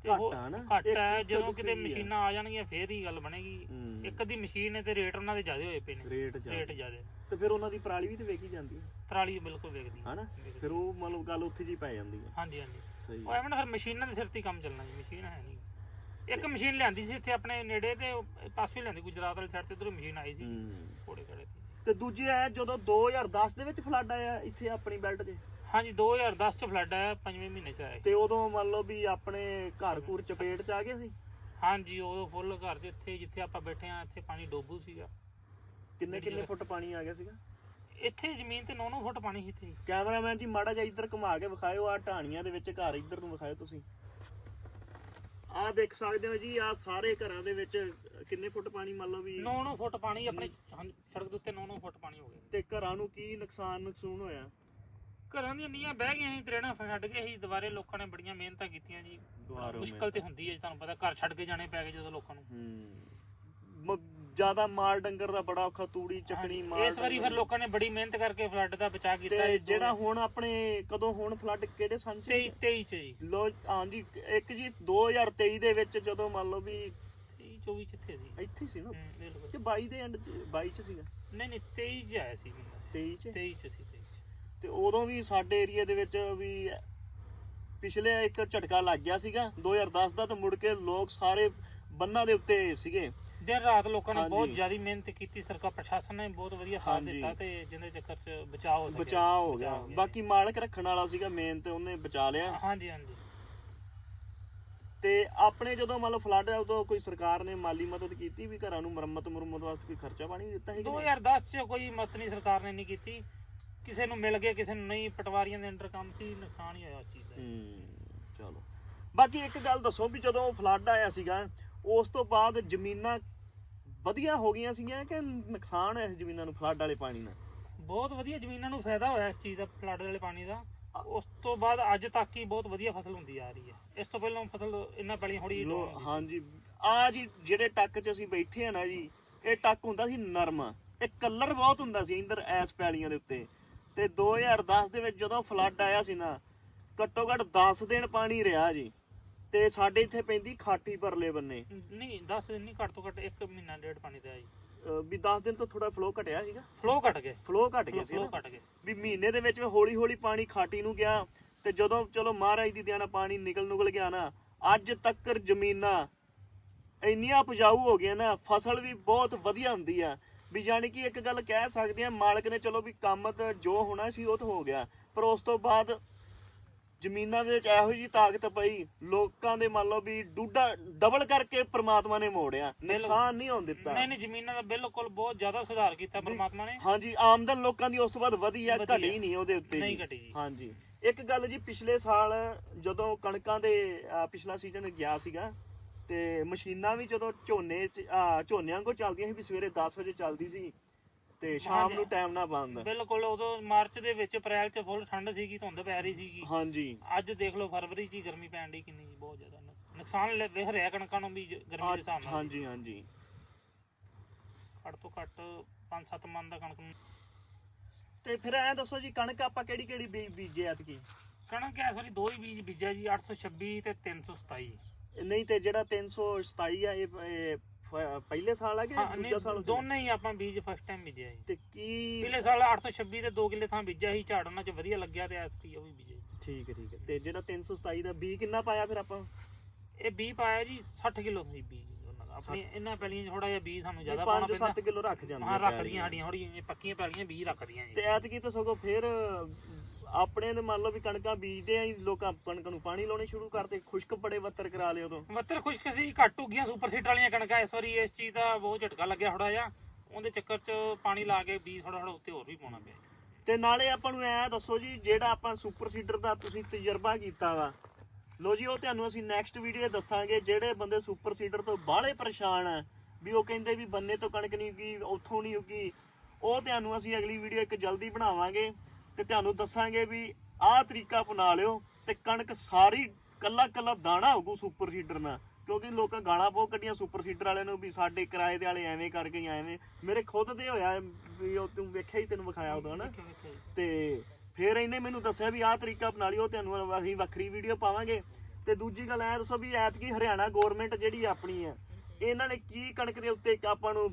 ਤੇ ਘੱਟ ਆ ਨਾ ਘੱਟ ਇੱਕ- ਹੈ ਇੱਕ ਜਦੋਂ ਕਿਤੇ। ਮਸ਼ੀਨਾਂ ਆ ਜਾਣਗੀਆਂ ਫੇਰ ਹੀ ਗੱਲ ਬਣੇਗੀ। ਹੂੰ। ਇੱਕ ਦੀ ਮਸ਼ੀਨ ਹੈ ਤੇ ਰੇਟ ਉਹਨਾਂ ਦੇ ਜ਼ਿਆਦਾ ਹੋਏ ਪਏ ਨੇ। ਰੇਟ ਰੇਟ ਜ਼ਿਆਦਾ। ਜ਼ਿਆਦਾ। ਤੇ ਫਿਰ ਉਹਨਾਂ ਦੀ ਪਰਾਲੀ ਵੀ ਤੇ ਵੇਖੀ ਜਾਂਦੀ ਹੈ ਪਰਾਲੀ ਬਿਲਕੁਲ ਵੇਖਦੀ ਹਨਾ। ਫਿਰ ਉਹ ਮਤਲਬ ਗੱਲ ਉੱਥੇ ਜੀ ਪੈ ਜਾਂਦੀ ਹੈ ਹਾਂਜੀ ਹਾਂਜੀ। ਸਹੀ ਉਹ ਐਵੇਂ ਨਾ ਫਿਰ ਮਸ਼ੀਨਾਂ ਦੇ ਸਿਰ ਤੇ ਹੀ ਕੰਮ ਚੱਲਣਾ ਜੀ ਮਸ਼ੀਨ ਹੈ ਨਹੀਂ। ਇੱਕ ਮਸ਼ੀਨ ਲਿਆਂਦੀ ਸੀ ਇੱਥੇ ਆਪਣੇ ਨੇੜੇ ਤੇ ਉਹ ਪਾਸੇ ਲਿਆਂਦੀ ਗੁਜਰਾਤ ਵਾਲੀ ਸਾਈਡ ਤੇ ਉਧਰੋਂ ਮਸ਼ੀਨ ਆਈ ਸੀ। ਹੂੰ। ਕੋੜੇ ਤੇ। ਦੂਜੀ ਹੈ ਜਦੋਂ 2010 ਦੇ ਵਿੱਚ ਫਲੱਡ ਆਇਆ ਇੱਥੇ ਆਪਣੀ ਬੈਲਟ 'ਚ। ਹਾਂਜੀ 2010 ਚ ਫਲੱਡ ਆਇਆ ਪੰਜਵੇਂ ਮਹੀਨੇ ਚ ਆਇਆ ਸੀ। ਤੇ ਉਦੋਂ ਮੰਨ ਲਓ ਵੀ ਆਪਣੇ ਘਰ ਘੂਰ ਚਪੇਟ 'ਚ ਆ ਗਏ ਸੀ? ਹਾਂਜੀ ਉਹ ਫੁੱਲ ਘਰ ਦੇ ਇੱਥੇ ਜਿੱਥੇ ਆਪਾਂ ਬੈਠੇ ਆ ਇੱਥੇ ਪਾਣੀ ਡੋਬੂ ਸੀਗਾ। ਕਿੰਨੇ ਕਿੰਨੇ? ਫੁੱਟ ਪਾਣੀ ਆ ਗਿਆ ਸੀਗਾ? ਇੱਥੇ ਜ਼ਮੀਨ ਤੇ 9-9 ਫੁੱਟ ਪਾਣੀ ਸੀ ਇੱਥੇ ਕੈਮਰਾਮੈਨ ਜੀ ਮਾੜਾ ਜਿਹਾ ਇੱਧਰ ਘੁਮਾ ਕੇ ਵਿਖਾਇਓ ਆ ਢਾਣੀਆਂ ਦੇ ਵਿੱਚ ਘਰ ਇੱਧਰ ਨੂੰ ਵਿਖਾਇਓ ਤੁਸੀਂ। ਆ ਦੇਖ ਸਕਦੇ ਹੋ ਜੀ ਆ ਸਾਰੇ ਘਰਾਂ ਦੇ ਵਿੱਚ ਕਿੰਨੇ ਫੁੱਟ ਪਾਣੀ ਮੰਨ ਲਓ ਵੀ 9-9 ਫੁੱਟ ਪਾਣੀ ਆਪਣੇ ਸੜਕ ਦੇ ਉੱਤੇ 9-9 ਫੁੱਟ ਪਾਣੀ ਹੋ ਗਿਆ। ਤੇ ਘਰਾਂ ਨੂੰ ਕੀ ਨੁਕਸਾਨ ਨੁਕਸੂਨ ਹੋਇਆ? ਘਰਾਂ ਦੀਆਂ ਨੀਆਂ ਬਹਿ ਗਈਆਂ ਸੀ ਤਰੇੜਾਂ ਛੱਡ ਕੇ ਸੀ ਦੁਬਾਰੇ ਲੋਕਾਂ ਨੇ ਬੜੀਆਂ ਮਿਹਨਤਾਂ ਕੀਤੀਆਂ ਜੀ। ਦੁਬਾਰੋਂ ਮੁਸ਼ਕਲ ਤੇ ਹੁੰਦੀ ਹੈ ਜੀ, ਤੁਹਾਨੂੰ ਪਤਾ ਘਰ ਛੱਡ ਕੇ ਜਾਣੇ ਪੈ ਗਏ ਜਦੋਂ ਲੋਕਾਂ ਨੂੰ। ਹੂੰ। ਜ਼ਿਆਦਾ ਮਾਲ ਡੰਗਰ ਦਾ ਬੜਾ ਔਖਾ ਤੂੜੀ ਚੱਕਣੀ ਮਾਲ ਇਸ ਵਾਰੀ ਫਿਰ। ਲੋਕਾਂ ਨੇ ਬੜੀ ਮਿਹਨਤ ਕਰਕੇ ਫਲੱਡ ਦਾ ਬਚਾਅ ਕੀਤਾ ਤੇ ਜਿਹੜਾ ਹੁਣ ਆਪਣੇ ਕਦੋਂ ਹੁਣ ਫਲੱਡ ਕਿਹੜੇ ਸੰਨ ਚ 23 23 ਚ ਜੀ। ਲੋ ਹਾਂਜੀ ਇੱਕ ਜੀ 2023 ਦੇ ਵਿੱਚ ਜਦੋਂ ਮੰਨ ਲਓ ਵੀ 23 24 ਚ ਇੱਥੇ ਸੀ। ਇੱਥੇ ਸੀ ਨਾ? ਕਿ 22 ਦੇ ਐਂਡ 22 ਚ ਸੀਗਾ? ਨਹੀਂ ਨਹੀਂ 23 ਚ ਆਇਆ ਸੀ ਬੰਦਾ। 23 ਚ? 23 ਚ ਸੀ 23 ਚ। ਤੇ ਉਦੋਂ ਵੀ ਸਾਡੇ ਏਰੀਆ ਦੇ ਵਿੱਚ ਵੀ ਪਿਛਲੇ ਇੱਕ ਝਟਕਾ ਲੱਗ ਗਿਆ ਸੀਗਾ 2010 ਦਾ ਤੇ ਮੁੜ ਕੇ ਲੋਕ ਸਾਰੇ ਬੰਨਾਂ ਦੇ ਉੱਤੇ ਸੀਗੇ। ਦਿਨ ਰਾਤ ਲੋਕਾਂ ਨੇ ਬਹੁਤ। ਜ਼ਿਆਦਾ ਮਿਹਨਤ ਕੀਤੀ ਸਰਕਾਰ ਪ੍ਰਸ਼ਾਸਨ ਨੇ ਬਹੁਤ ਵਧੀਆ ਸਾਥ। ਦਿੱਤਾ ਤੇ ਜਿਹਦੇ ਚੱਕਰ ਚ ਬਚਾਅ ਹੋ ਸਕਿਆ। ਬਚਾਅ ਹੋ ਗਿਆ। ਬਾਕੀ ਮਾਲਕ ਰੱਖਣ ਵਾਲਾ ਸੀਗਾ ਮੇਨ ਤੇ ਉਹਨੇ ਬਚਾ ਲਿਆ। ਹਾਂਜੀ ਹਾਂਜੀ। ਤੇ ਆਪਣੇ ਜਦੋਂ ਮੰਨ ਲਓ ਫਲੱਡ ਆ ਉਦੋਂ ਕੋਈ ਸਰਕਾਰ ਨੇ ਮਾਲੀ ਮਦਦ ਕੀਤੀ ਵੀ ਘਰਾਂ ਨੂੰ ਮੁਰੰਮਤ ਮੁਰੰਮਤ ਵਾਸਤੇ ਕੋਈ ਖਰਚਾ ਪਾਣੀ ਦਿੱਤਾ ਨਹੀਂ? 2010 ਚ ਕੋਈ ਮਤ ਨਹੀਂ ਸਰਕਾਰ ਨੇ ਨਹੀਂ ਕੀਤੀ। ਕਿਸੇ ਨੂੰ ਮਿਲ ਗਏ ਕਿਸੇ ਨੂੰ ਨਹੀਂ ਪਟਵਾਰੀਆਂ ਦੇ ਅੰਡਰ ਕੰਮ ਸੀ ਨੁਕਸਾਨ ਹੀ ਹੋਇਆ ਉਸ ਚੀਜ਼ ਦਾ। ਹੂੰ ਚਲੋ। ਬਾਕੀ ਇੱਕ ਗੱਲ ਦੱਸੋ ਵੀ ਜਦੋਂ ਫਲੱਡ ਆਇਆ ਸੀਗਾ ਉਸ ਤੋਂ ਬਾਅਦ ਜ਼ਮੀਨਾਂ ਵਧੀਆ ਹੋ ਗਈਆਂ ਸੀਗੀਆਂ ਕਿ ਨੁਕਸਾਨ ਹੈ ਇਸ ਜ਼ਮੀਨਾਂ ਨੂੰ ਫਲੱਡ ਵਾਲੇ ਪਾਣੀ ਨਾਲ? ਬਹੁਤ ਵਧੀਆ ਜ਼ਮੀਨਾਂ ਨੂੰ ਫਾਇਦਾ ਹੋਇਆ ਇਸ ਚੀਜ਼ ਦਾ ਫਲੱਡ ਵਾਲੇ ਪਾਣੀ ਦਾ। ਉਸ ਤੋਂ ਬਾਅਦ ਅੱਜ ਤੱਕ ਹੀ ਬਹੁਤ ਵਧੀਆ ਫਸਲ ਹੁੰਦੀ ਆ ਰਹੀ ਹੈ। ਇਸ ਤੋਂ ਪਹਿਲਾਂ ਫਸਲ ਇੰਨਾ ਪਹਿਲਾਂ ਥੋੜੀ ਲੋ ਹਾਂਜੀ। ਆ ਜੀ ਜਿਹੜੇ ਟੱਕ 'ਚ ਅਸੀਂ ਬੈਠੇ ਆ ਨਾ ਜੀ ਇਹ ਟੱਕ ਹੁੰਦਾ ਸੀ ਨਰਮ। ਇਹ ਕਲਰ ਬਹੁਤ ਹੁੰਦਾ ਸੀ ਇੰਦਰ ਐਸ ਪੈਲੀਆਂ ਦੇ ਉੱਤੇ। ਤੇ 2010 ਦੇ ਵਿੱਚ ਜਦੋਂ ਫਲੱਡ ਆਇਆ ਸੀ ਨਾ ਘੱਟੋ ਘੱਟ 10 ਦਿਨ ਪਾਣੀ ਰਿਹਾ ਜੀ। ਤੇ ਸਾਡੇ ਇੱਥੇ ਪੈਂਦੀ ਖਾਟੀ ਪਰਲੇ ਬੰਨੇ। ਨਹੀਂ 10 ਦਿਨ ਨਹੀਂ ਘੱਟ ਤੋਂ ਘੱਟ 1 ਮਹੀਨਾ ਡੇਢ ਪਾਣੀ ਦਾ ਜੀ ਵੀ 10 ਦਿਨ ਤੋਂ ਥੋੜਾ ਫਲੋ ਘਟਿਆ ਸੀਗਾ। ਫਲੋ ਘਟ ਗਏ ਫਲੋ ਘਟ ਗਿਆ ਸੀ ਫਲੋ। ਘਟ ਵੀ ਮਹੀਨੇ ਦੇ ਵਿੱਚ ਹੌਲੀ ਹੌਲੀ ਪਾਣੀ ਖਾਟੀ ਨੂੰ ਗਿਆ ਤੇ ਜਦੋਂ ਚਲੋ ਮਹਾਰਾਜ ਦੀ ਦਿਆਨਾ ਪਾਣੀ ਨਿਕਲ ਨੁਕਲ ਗਿਆ ਨਾ ਅੱਜ ਤੱਕ ਜ਼ਮੀਨਾਂ ਇੰਨੀਆਂ ਉਪਜਾਊ ਹੋ ਗਈਆਂ ਨਾ ਫਸਲ ਵੀ ਬਹੁਤ ਵਧੀਆ ਹੁੰਦੀ ਆ। ਵੀ ਜਾਣੀ ਕਿ ਇੱਕ ਗੱਲ ਕਹਿ ਸਕਦੇ ਆ ਮਾਲਕ ਨੇ ਚਲੋ ਵੀ ਕੰਮ ਤਾਂ ਜੋ ਹੋਣਾ ਸੀ ਉਹ ਤਾਂ ਹੋ ਗਿਆ ਪਰ ਉਸ ਤੋਂ ਬਾਅਦ ਜ਼ਮੀਨਾਂ ਦੇ ਵਿੱਚ ਇਹੋ ਜੀ ਤਾਕਤ ਪਈ ਲੋਕਾਂ ਦੇ ਮੰਨ ਲਓ ਵੀ ਡੂਡਾ ਡਬਲ ਕਰਕੇ ਪ੍ਰਮਾਤਮਾ ਨੇ ਮੋੜਿਆ ਨੁਕਸਾਨ ਨਹੀਂ ਹੋਣ ਦਿੱਤਾ ਨਹੀਂ ਨਹੀਂ ਜ਼ਮੀਨਾਂ ਦਾ ਬਿਲਕੁਲ ਬਹੁਤ ਜ਼ਿਆਦਾ ਸੁਧਾਰ ਕੀਤਾ ਪਰਮਾਤਮਾ ਨੇ ਹਾਂਜੀ ਆਮਦਨ ਲੋਕਾਂ ਦੀ ਉਸ ਤੋਂ ਬਾਅਦ ਵਧੀ ਆ। ਘਟੀ ਨਹੀਂ ਉਹਦੇ ਉੱਤੇ ਨਹੀਂ। ਘਟੀ ਜੀ ਹਾਂਜੀ ਇੱਕ ਗੱਲ ਜੀ ਪਿਛਲੇ ਸਾਲ ਜਦੋਂ ਕਣਕਾਂ ਦੇ ਪਿਛਲਾ ਸੀਜ਼ਨ ਗਿਆ ਸੀਗਾ ਤੇ ਮਸ਼ੀਨਾਂ ਵੀ ਜਦੋਂ ਝੋਨੇ ਚ- ਝੋਨਿਆਂ ਕੋ ਚੱਲਦੀਆਂ ਸੀ ਵੀ ਸਵੇਰੇ 10 ਵਜੇ ਚੱਲਦੀ ਸੀ ਤੇ ਸ਼ਾਮ ਹਾਂਜੀ। ਨੂੰ ਟਾਈਮ ਨਾ ਬੰਦ। ਬਿਲਕੁਲ ਉਦੋਂ ਮਾਰਚ ਦੇ ਵਿੱਚ ਅਪ੍ਰੈਲ ਚ ਫੁੱਲ ਠੰਡ ਸੀਗੀ ਧੁੰਦ ਪੈ ਰਹੀ ਸੀਗੀ। ਹਾਂਜੀ। ਅੱਜ ਦੇਖ ਲਓ ਫਰਵਰੀ ਚ ਹੀ ਗਰਮੀ ਪੈਣ ਦੀ ਕਿੰਨੀ ਜੀ ਬਹੁਤ ਜ਼ਿਆਦਾ। ਨੁਕ- ਨੁਕਸਾਨ ਲੈ- ਵੇਖ ਰਿਹਾ ਕਣਕਾਂ ਨੂੰ ਵੀ ਜ- ਗਰਮੀ ਦੇ ਹਿਸਾਬ ਨਾਲ। ਹਾਂਜੀ ਹਾਂਜੀ। ਘੱਟ ਤੋਂ ਘੱਟ 5-7 ਮਨ ਦਾ ਕਣਕ ਨੂੰ। ਤੇ ਫਿਰ ਐ ਦੱਸੋ ਜੀ ਕਣਕ ਆਪਾਂ ਕਿਹੜੀ ਕਿਹੜੀ ਬੀਜ ਬੀਜੇ ਐਤਕੀ? ਕਣਕ ਇਸ ਵਾਰੀ ਦੋ ਹੀ ਬੀਜ ਬੀਜਿਆ ਜੀ 826 ਤੇ 327 ਨਹੀਂ ਤੇ ਜਿਹੜਾ 327 ਆ ਇਹ ਇਹ ਫ- ਪਹਿਲੇ ਸਾਲ ਆ ਕਿ ਹਾਂ ਦੂਜਾ ਸਾਲ ਸੀ? ਦੋਨੇ ਹੀ ਆਪਾਂ ਬੀਜ ਫਸਟ ਟਾਈਮ ਬੀਜਿਆ ਜੀ ਤੇ ਕੀ ਪਿਛਲੇ ਸਾਲ 826 ਦੇ 2 ਕਿੱਲੇ ਥਾਂ ਬੀਜਿਆ ਸੀ ਝਾੜ ਉਹਨਾਂ ਚ ਵਧੀਆ ਲੱਗਿਆ ਤੇ ਐਤਕੀ ਉਹ ਵੀ ਬੀਜਿਆ ਜੀ। ਠੀਕ ਹੈ ਠੀਕ ਹੈ ਤੇ ਜਿਹੜਾ 327 ਦਾ ਬੀ ਕਿੰਨਾ ਪਾਇਆ ਫਿਰ ਆਪਾਂ ਇਹ ਬੀ ਪਾਇਆ ਜੀ 60 ਕਿਲੋ ਸੀ ਬੀਜ ਉਹਨਾਂ ਦਾ ਆਪਣੀ ਇਹਨਾਂ ਪੈਲੀਆਂ 'ਚ ਥੋੜਾ ਜਿਹਾ ਬੀਜ ਸਾਨੂੰ ਜ਼ਿਆਦਾ ਪਾਉਣਾ 5-7 ਪੈਂਦਾ ਕਿਲੋ ਰੱਖ ਜਾਂਦੇ ਹਾਂ ਆ ਰੱਖਦੀਆਂ। ਸਾਡੀਆਂ ਥੋੜੀਆਂ ਪੱਕੀਆਂ ਪੈਲੀਆਂ ਬੀਜ ਰੱਖਦੀਆਂ ਤੇ ਜੀ ਐਤਕੀ ਤਾਂ ਸਗੋਂ ਫਿਰ ਆਪਣੇ ਦੇ ਮੰਨ ਲਓ ਵੀ ਕਣਕਾਂ ਬੀਜਦੇ ਆ ਲੋਕਾਂ ਕਣਕ ਨੂੰ ਪਾਣੀ ਲਾਉਣੇ ਸ਼ੁਰੂ ਕਰਤੇ ਖੁਸ਼ਕ ਬੜੇ ਬੱਤਰ ਕਰਾ ਲਏ ਉਦੋਂ। ਮੱਤਰ ਖੁਸ਼ਕ ਸੀ ਘੱਟ ਹੋ ਗਈਆਂ ਸੁਪਰ ਸੀਟ ਵਾਲੀਆਂ ਕਣਕਾਂ ਇਸ ਵਾਰੀ ਇਸ ਚੀਜ਼ ਦਾ ਬਹੁਤ ਝਟਕਾ ਲੱਗਿਆ ਥੋੜਾ ਜਿਹਾ। ਉਹਦੇ ਚੱਕਰ 'ਚ ਪਾਣੀ ਲਾ ਕੇ ਬੀਜ ਥੋੜਾ ਥੋੜਾ ਉੱਤੇ ਹੋਰ ਵੀ ਪਾਉਣਾ ਪਿਆ। ਤੇ ਨਾਲੇ ਆਪਾਂ ਨੂੰ ਐ ਦੱਸੋ ਜੀ ਜਿਹੜਾ ਆਪਾਂ ਸੁਪਰ ਸੀਡਰ ਦਾ ਤੁਸੀਂ ਤਜਰਬਾ ਕੀਤਾ ਵਾ ਲੋ ਜੀ ਉਹ ਤੁਹਾਨੂੰ ਅਸੀਂ ਨੈਕਸਟ ਵੀਡੀਓ ਦੱਸਾਂਗੇ ਜਿਹੜੇ ਬੰਦੇ ਸੁਪਰ ਸੀਡਰ ਤੋਂ ਬਾਹਲੇ ਪਰੇਸ਼ਾਨ ਆ ਵੀ ਉਹ ਕਹਿੰਦੇ ਵੀ ਬੰਨੇ ਤੋਂ ਕਣਕ ਨਹੀਂ ਉਗੀ ਉੱਥੋਂ ਨਹੀਂ ਉਗੀ ਉਹ ਤੁਹਾਨੂੰ ਅਸੀਂ ਅਗਲੀ ਵੀਡੀਓ ਇੱਕ ਜਲਦੀ ਬਣਾਵਾਂਗੇ। ਤੇ ਤੁਹਾਨੂੰ ਦੱਸਾਂਗੇ ਵੀ ਆਹ ਤਰੀਕਾ ਅਪਣਾ ਲਿਓ ਤੇ ਕਣਕ ਸਾਰੀ ਕੱਲਾ ਕੱਲਾ ਦਾਣਾ ਹੋਊ ਸੁਪਰ ਸੀਡਰ ਨਾਲ ਕਿਉਂਕਿ ਲੋਕਾਂ ਗਾਲਾਂ ਬਹੁਤ ਕੱਢੀਆਂ ਸੁਪਰ ਸੀਡਰ ਵਾਲਿਆਂ ਨੂੰ ਵੀ ਸਾਡੇ ਕਿਰਾਏ ਦੇ ਵਾਲੇ ਐਵੇਂ ਕਰ ਗਏ ਐਵੇਂ ਮੇਰੇ ਖੁਦ ਦੇ ਹੋਇਆ ਵੀ ਉਹ ਤੂੰ ਵੇਖਿਆ ਹੀ ਤੈਨੂੰ ਵਿਖਾਇਆ ਵੇਖਿਓ ਜੀ। ਤੇ ਫਿਰ ਇਹਨੇ ਮੈਨੂੰ ਦੱਸਿਆ ਵੀ ਆਹ ਤਰੀਕਾ ਅਪਣਾ ਲਿਓ ਤੁਹਾਨੂੰ ਅਸੀਂ ਵੱਖਰੀ ਵੀਡੀਓ ਪਾਵਾਂਗੇ। ਤੇ ਦੂਜੀ ਗੱਲ ਐ ਦੱਸੋ ਵੀ ਐਤਕੀ ਹਰਿਆਣਾ ਗਵਰਨਮੈਂਟ ਜਿਹੜੀ ਆਪਣੀ ਆ ਇਹਨਾਂ ਨੇ ਕੀ ਕਣਕ ਦੇ ਉੱਤੇ ਆਪਾਂ ਨੂੰ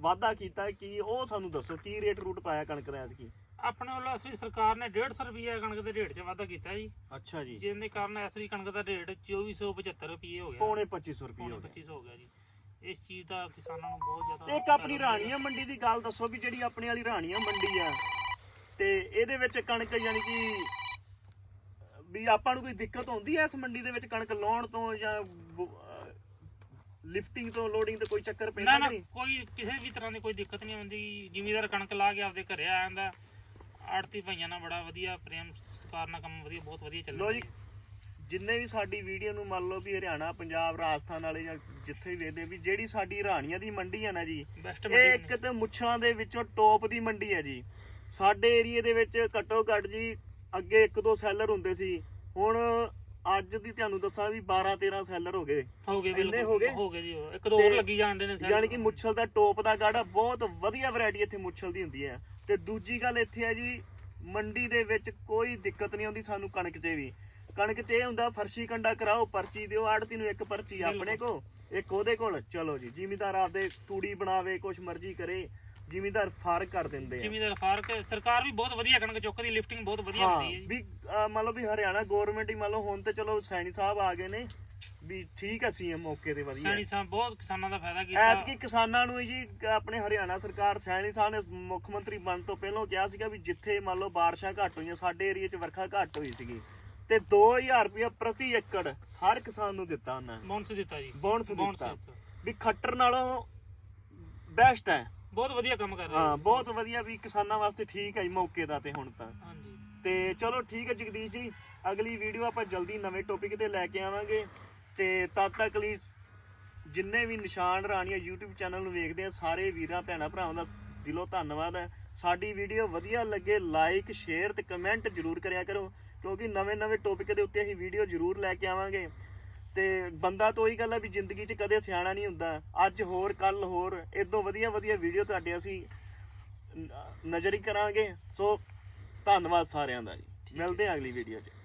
ਵਾਅਦਾ ਕੀਤਾ ਕੀ ਉਹ ਸਾਨੂੰ ਦੱਸੋ ਕੀ ਰੇਟ ਰੂਟ ਪਾਇਆ ਕਣਕ ਦਾ ਐਤਕੀ? ਆਪਣੇ ਵੱਲੋਂ ਇਸ ਸਰਕਾਰ ਨੇ 150 ਰੁਪਏ ਕਣਕ ਦੇ ਰੇਟ 'ਚ ਵਾਧਾ ਕੀਤਾ ਜੀ। ਅੱਛਾ ਜੀ। ਜਿਹਦੇ ਕਾਰਨ ਇਸ ਕਣਕ ਦਾ ਰੇਟ 2475 ਰੁਪਏ ਹੋ ਗਿਆ। ਪੌਣੇ 2500 ਰੁਪਏ ਹੋ ਗਿਆ। 2500 ਹੋ ਗਿਆ ਜੀ। ਇਸ ਚੀਜ਼ ਦਾ ਕਿਸਾਨਾਂ ਨੂੰ ਬਹੁਤ ਜ਼ਿਆਦਾ ਇੱਕ ਆਪਣੀ ਰਾਣੀਆਂ ਮੰਡੀ ਦੀ ਗੱਲ ਦੱਸੋ ਵੀ ਜਿਹੜੀ ਆਪਣੇ ਵਾਲੀ ਰਾਣੀਆਂ ਮੰਡੀ ਆ ਤੇ ਇਹਦੇ ਵਿੱਚ ਕਣਕ ਯਾਨੀ ਕਿ ਵੀ ਆਪਾਂ ਨੂੰ ਕੋਈ ਦਿੱਕਤ ਆਉਂਦੀ ਐ ਇਸ ਮੰਡੀ ਦੇ ਵਿੱਚ ਕਣਕ ਲਾਉਣ ਤੋਂ ਜਾਂ ਲਿਫਟਿੰਗ ਤੋਂ ਲੋਡਿੰਗ ਤੇ ਕੋਈ ਚੱਕਰ ਪੈਂਦਾ ਨਹੀਂ? ਕੋਈ ਕਿਸੇ ਵੀ ਤਰ੍ਹਾਂ ਦੀ ਕੋਈ ਦਿੱਕਤ ਨਹੀਂ ਆਉਂਦੀ। ਜ਼ਿਮੀਦਾਰ ਕਣਕ ਲਾ ਕੇ ਆਪਦੇ ਘਰੇ ਆ ਜਾਂਦਾ। ਆੜਤੀ ਭਾਈਆਂ ਨਾਲ ਬੜਾ ਵਧੀਆ ਪ੍ਰੇਮ ਸਤਿਕਾਰ ਨਾਲ ਕੰਮ ਵਧੀਆ ਬਹੁਤ ਵਧੀਆ ਚੱਲ ਲੋ ਜੀ ਜਿੰਨੇ ਵੀ ਸਾਡੀ ਵੀਡੀਓ ਨੂੰ ਮੰਨ ਲਓ ਵੀ ਹਰਿਆਣਾ ਪੰਜਾਬ ਰਾਜਸਥਾਨ ਵਾਲੇ ਜਾਂ ਜਿੱਥੇ ਵੀ ਵੇਖਦੇ ਵੀ ਜਿਹੜੀ ਸਾਡੀ ਰਾਣੀਆਂ ਦੀ ਮੰਡੀ ਆ ਨਾ ਜੀ ਇਹ ਇੱਕ ਤੇ ਮੁੱਛਾਂ ਦੇ ਵਿੱਚੋਂ ਟੌਪ ਦੀ ਮੰਡੀ ਹੈ ਜੀ ਸਾਡੇ ਏਰੀਏ ਦੇ ਵਿੱਚ ਘੱਟੋ ਘੱਟ ਜੀ ਅੱਗੇ ਇੱਕ ਦੋ ਸੈਲਰ ਹੁੰਦੇ ਸੀ ਹੁਣ ਅੱਜ ਦੀ ਤੁਹਾਨੂੰ ਦੱਸਾਂ ਵੀ 12 13 ਸੈਲਰ ਹੋ ਗਏ ਹੋ ਗਏ ਇੰਨੇ ਬਿਲਕੁਲ ਹੋ ਗਏ? ਹੋ ਗਏ ਜੀ। ਇੱਕ ਦੋ ਤੇ ਹੋਰ ਲੱਗੀ ਜਾਂਦੇ ਨੇ ਯਾਨੀ ਕਿ ਮੁੱਛਲ ਦਾ ਟੌਪ ਦਾ ਗਾੜਾ ਬਹੁਤ ਵਧੀਆ ਵੈਰਾਈਟੀ ਇੱਥੇ ਮੁੱਛਲ ਦੀ ਹੁੰਦੀ ਹੈ ਤੇ ਦੂਜੀ ਗੱਲ ਇੱਥੇ ਹੈ ਜੀ ਮੰਡੀ ਦੇ ਵਿੱਚ ਕੋਈ ਦਿੱਕਤ ਨਹੀਂ ਆਉਂਦੀ ਸਾਨੂੰ ਕਣਕ 'ਚ ਵੀ। ਕਣਕ 'ਚ ਇਹ ਹੁੰਦਾ ਫਰਸ਼ੀ ਕੰਡਾ ਕਰਾਓ ਪਰਚੀ ਦਿਓ ਆੜਤੀ ਨੂੰ ਇੱਕ ਪਰਚੀ ਆਪਣੇ ਕੋ ਇੱਕ ਉਹਦੇ ਕੋਲ। ਚਲੋ ਜੀ ਜ਼ਿਮੀਦਾਰ ਆਪਦੇ ਤੂੜੀ ਬਣਾਵੇ ਕੁਛ ਮਰਜ਼ੀ ਕਰੇ ਜ਼ਿਮੀਦਾਰ ਫ਼ਰਕ ਕਰ ਦਿੰਦੇ ਆ। ਜ਼ਿਮੀਦਾਰ ਫਾਰਕ ਸਰਕਾਰ ਵੀ ਬਹੁਤ ਵਧੀਆ ਕਣਕ ਚੁੱਕਦੀ ਲਿਫਟਿੰਗ ਬਹੁਤ ਵਧੀਆ ਹੁੰਦੀ ਹੈ ਵੀ ਮੰਨ ਲਓ ਵੀ ਹਰਿਆਣਾ ਗਵਰਨਮੈਂਟ ਹੀ ਮੰਨ ਲਓ ਹੁਣ ਤੇ ਚਲੋ ਸੈਣੀ ਸਾਹਿਬ ਆ ਗਏ ਨੇ ਵੀ ਠੀਕ ਹੈ ਸੀਐਮ ਮੌਕੇ ਤੇ ਵਧੀਆ। ਸੈਣੀ ਸਾਹਿਬ ਬਹੁਤ ਕਿਸਾਨਾਂ ਦਾ ਫਾਇਦਾ ਕੀਤਾ। ਐਤਕੀ ਕਿਸਾਨਾਂ ਨੂੰ ਜੀ ਆਪਣੇ ਹਰਿਆਣਾ ਸਰਕਾਰ ਸੈਣੀ ਸਾਹਿਬ ਨੇ ਮੁੱਖ ਮੰਤਰੀ ਬਣਨ ਤੋਂ ਪਹਿਲਾਂ ਕਿਹਾ ਸੀਗਾ ਵੀ ਜਿੱਥੇ ਮੰਨ ਲਓ ਬਾਰਿਸ਼ਾਂ ਘੱਟ ਹੋਈਆਂ ਸਾਡੇ ਏਰੀਆ 'ਚ ਵਰਖਾ ਘੱਟ ਹੋਈ ਸੀਗੀ। ਤੇ 2000 ਰੁਪਇਆ ਪ੍ਰਤੀ ਏਕੜ ਹਰ ਕਿਸਾਨ ਨੂੰ ਦਿੱਤਾ ਉਹਨਾਂ ਨੇ। ਬੋਨਸ ਦਿੱਤਾ ਜੀ। ਬੋਨਸ ਦਿੱਤਾ। ਵੀ ਖੱਟਰ ਨਾਲੋਂ ਬੈਸਟ ਹੈ। ਬਹੁਤ ਵਧੀਆ ਕੰਮ ਕਰ ਰਹੇ ਹਾਂ ਬਹੁਤ ਵਧੀਆ ਵੀ ਕਿਸਾਨਾਂ ਵਾਸਤੇ ਠੀਕ ਹੈ ਜੀ ਮੌਕੇ ਦਾ ਤੇ ਹੁਣ ਤਾਂ। ਹਾਂਜੀ। ਤੇ ਚਲੋ ਠੀਕ ਹੈ ਜਗਦੀਸ਼ ਜੀ ਅਗਲੀ ਵੀਡੀਓ ਆਪਾਂ ਜਲਦੀ ਨਵੇਂ ਟੌਪਿਕ ਤੇ ਲੈ ਕੇ ਆਵਾਂਗੇ। ਤੇ ਤਦ ਤੱਕ ਲਈ ਜਿੰਨੇ ਵੀ ਨਿਸ਼ਾਨ ਰਾਣੀਆਂ YouTube ਚੈਨਲ ਨੂੰ ਵੇਖਦੇ ਆ ਸਾਰੇ ਵੀਰਾਂ ਭੈਣਾਂ ਭਰਾਵਾਂ ਦਾ ਦਿਲੋਂ ਧੰਨਵਾਦ ਹੈ। ਸਾਡੀ ਵੀਡੀਓ ਵਧੀਆ ਲੱਗੇ ਲਾਈਕ ਸ਼ੇਅਰ ਤੇ ਕਮੈਂਟ ਜਰੂਰ ਕਰਿਆ ਕਰੋ ਕਿਉਂਕਿ ਨਵੇਂ-ਨਵੇਂ ਟੌਪਿਕ ਦੇ ਉੱਤੇ ਅਸੀਂ ਵੀਡੀਓ ਜਰੂਰ ਲੈ ਕੇ ਆਵਾਂਗੇ। ਤੇ ਬੰਦਾ ਤਾਂ ਉਹੀ ਗੱਲ ਹੈ ਵੀ ਜ਼ਿੰਦਗੀ 'ਚ ਕਦੇ ਸਿਆਣਾ ਨਹੀਂ ਹੁੰਦਾ। ਅੱਜ ਹੋਰ ਕੱਲ ਹੋਰ ਇਦੋਂ ਵਧੀਆ ਵਧੀਆ ਵੀਡੀਓ ਤੁਹਾਡੇ ਅਸੀਂ ਨਜ਼ਰ ਹੀ ਕਰਾਂਗੇ। ਸੋ ਧੰਨਵਾਦ ਸਾਰਿਆਂ ਦਾ ਜੀ। ਮਿਲਦੇ ਹਾਂ ਅਗਲੀ ਵੀਡੀਓ 'ਚ।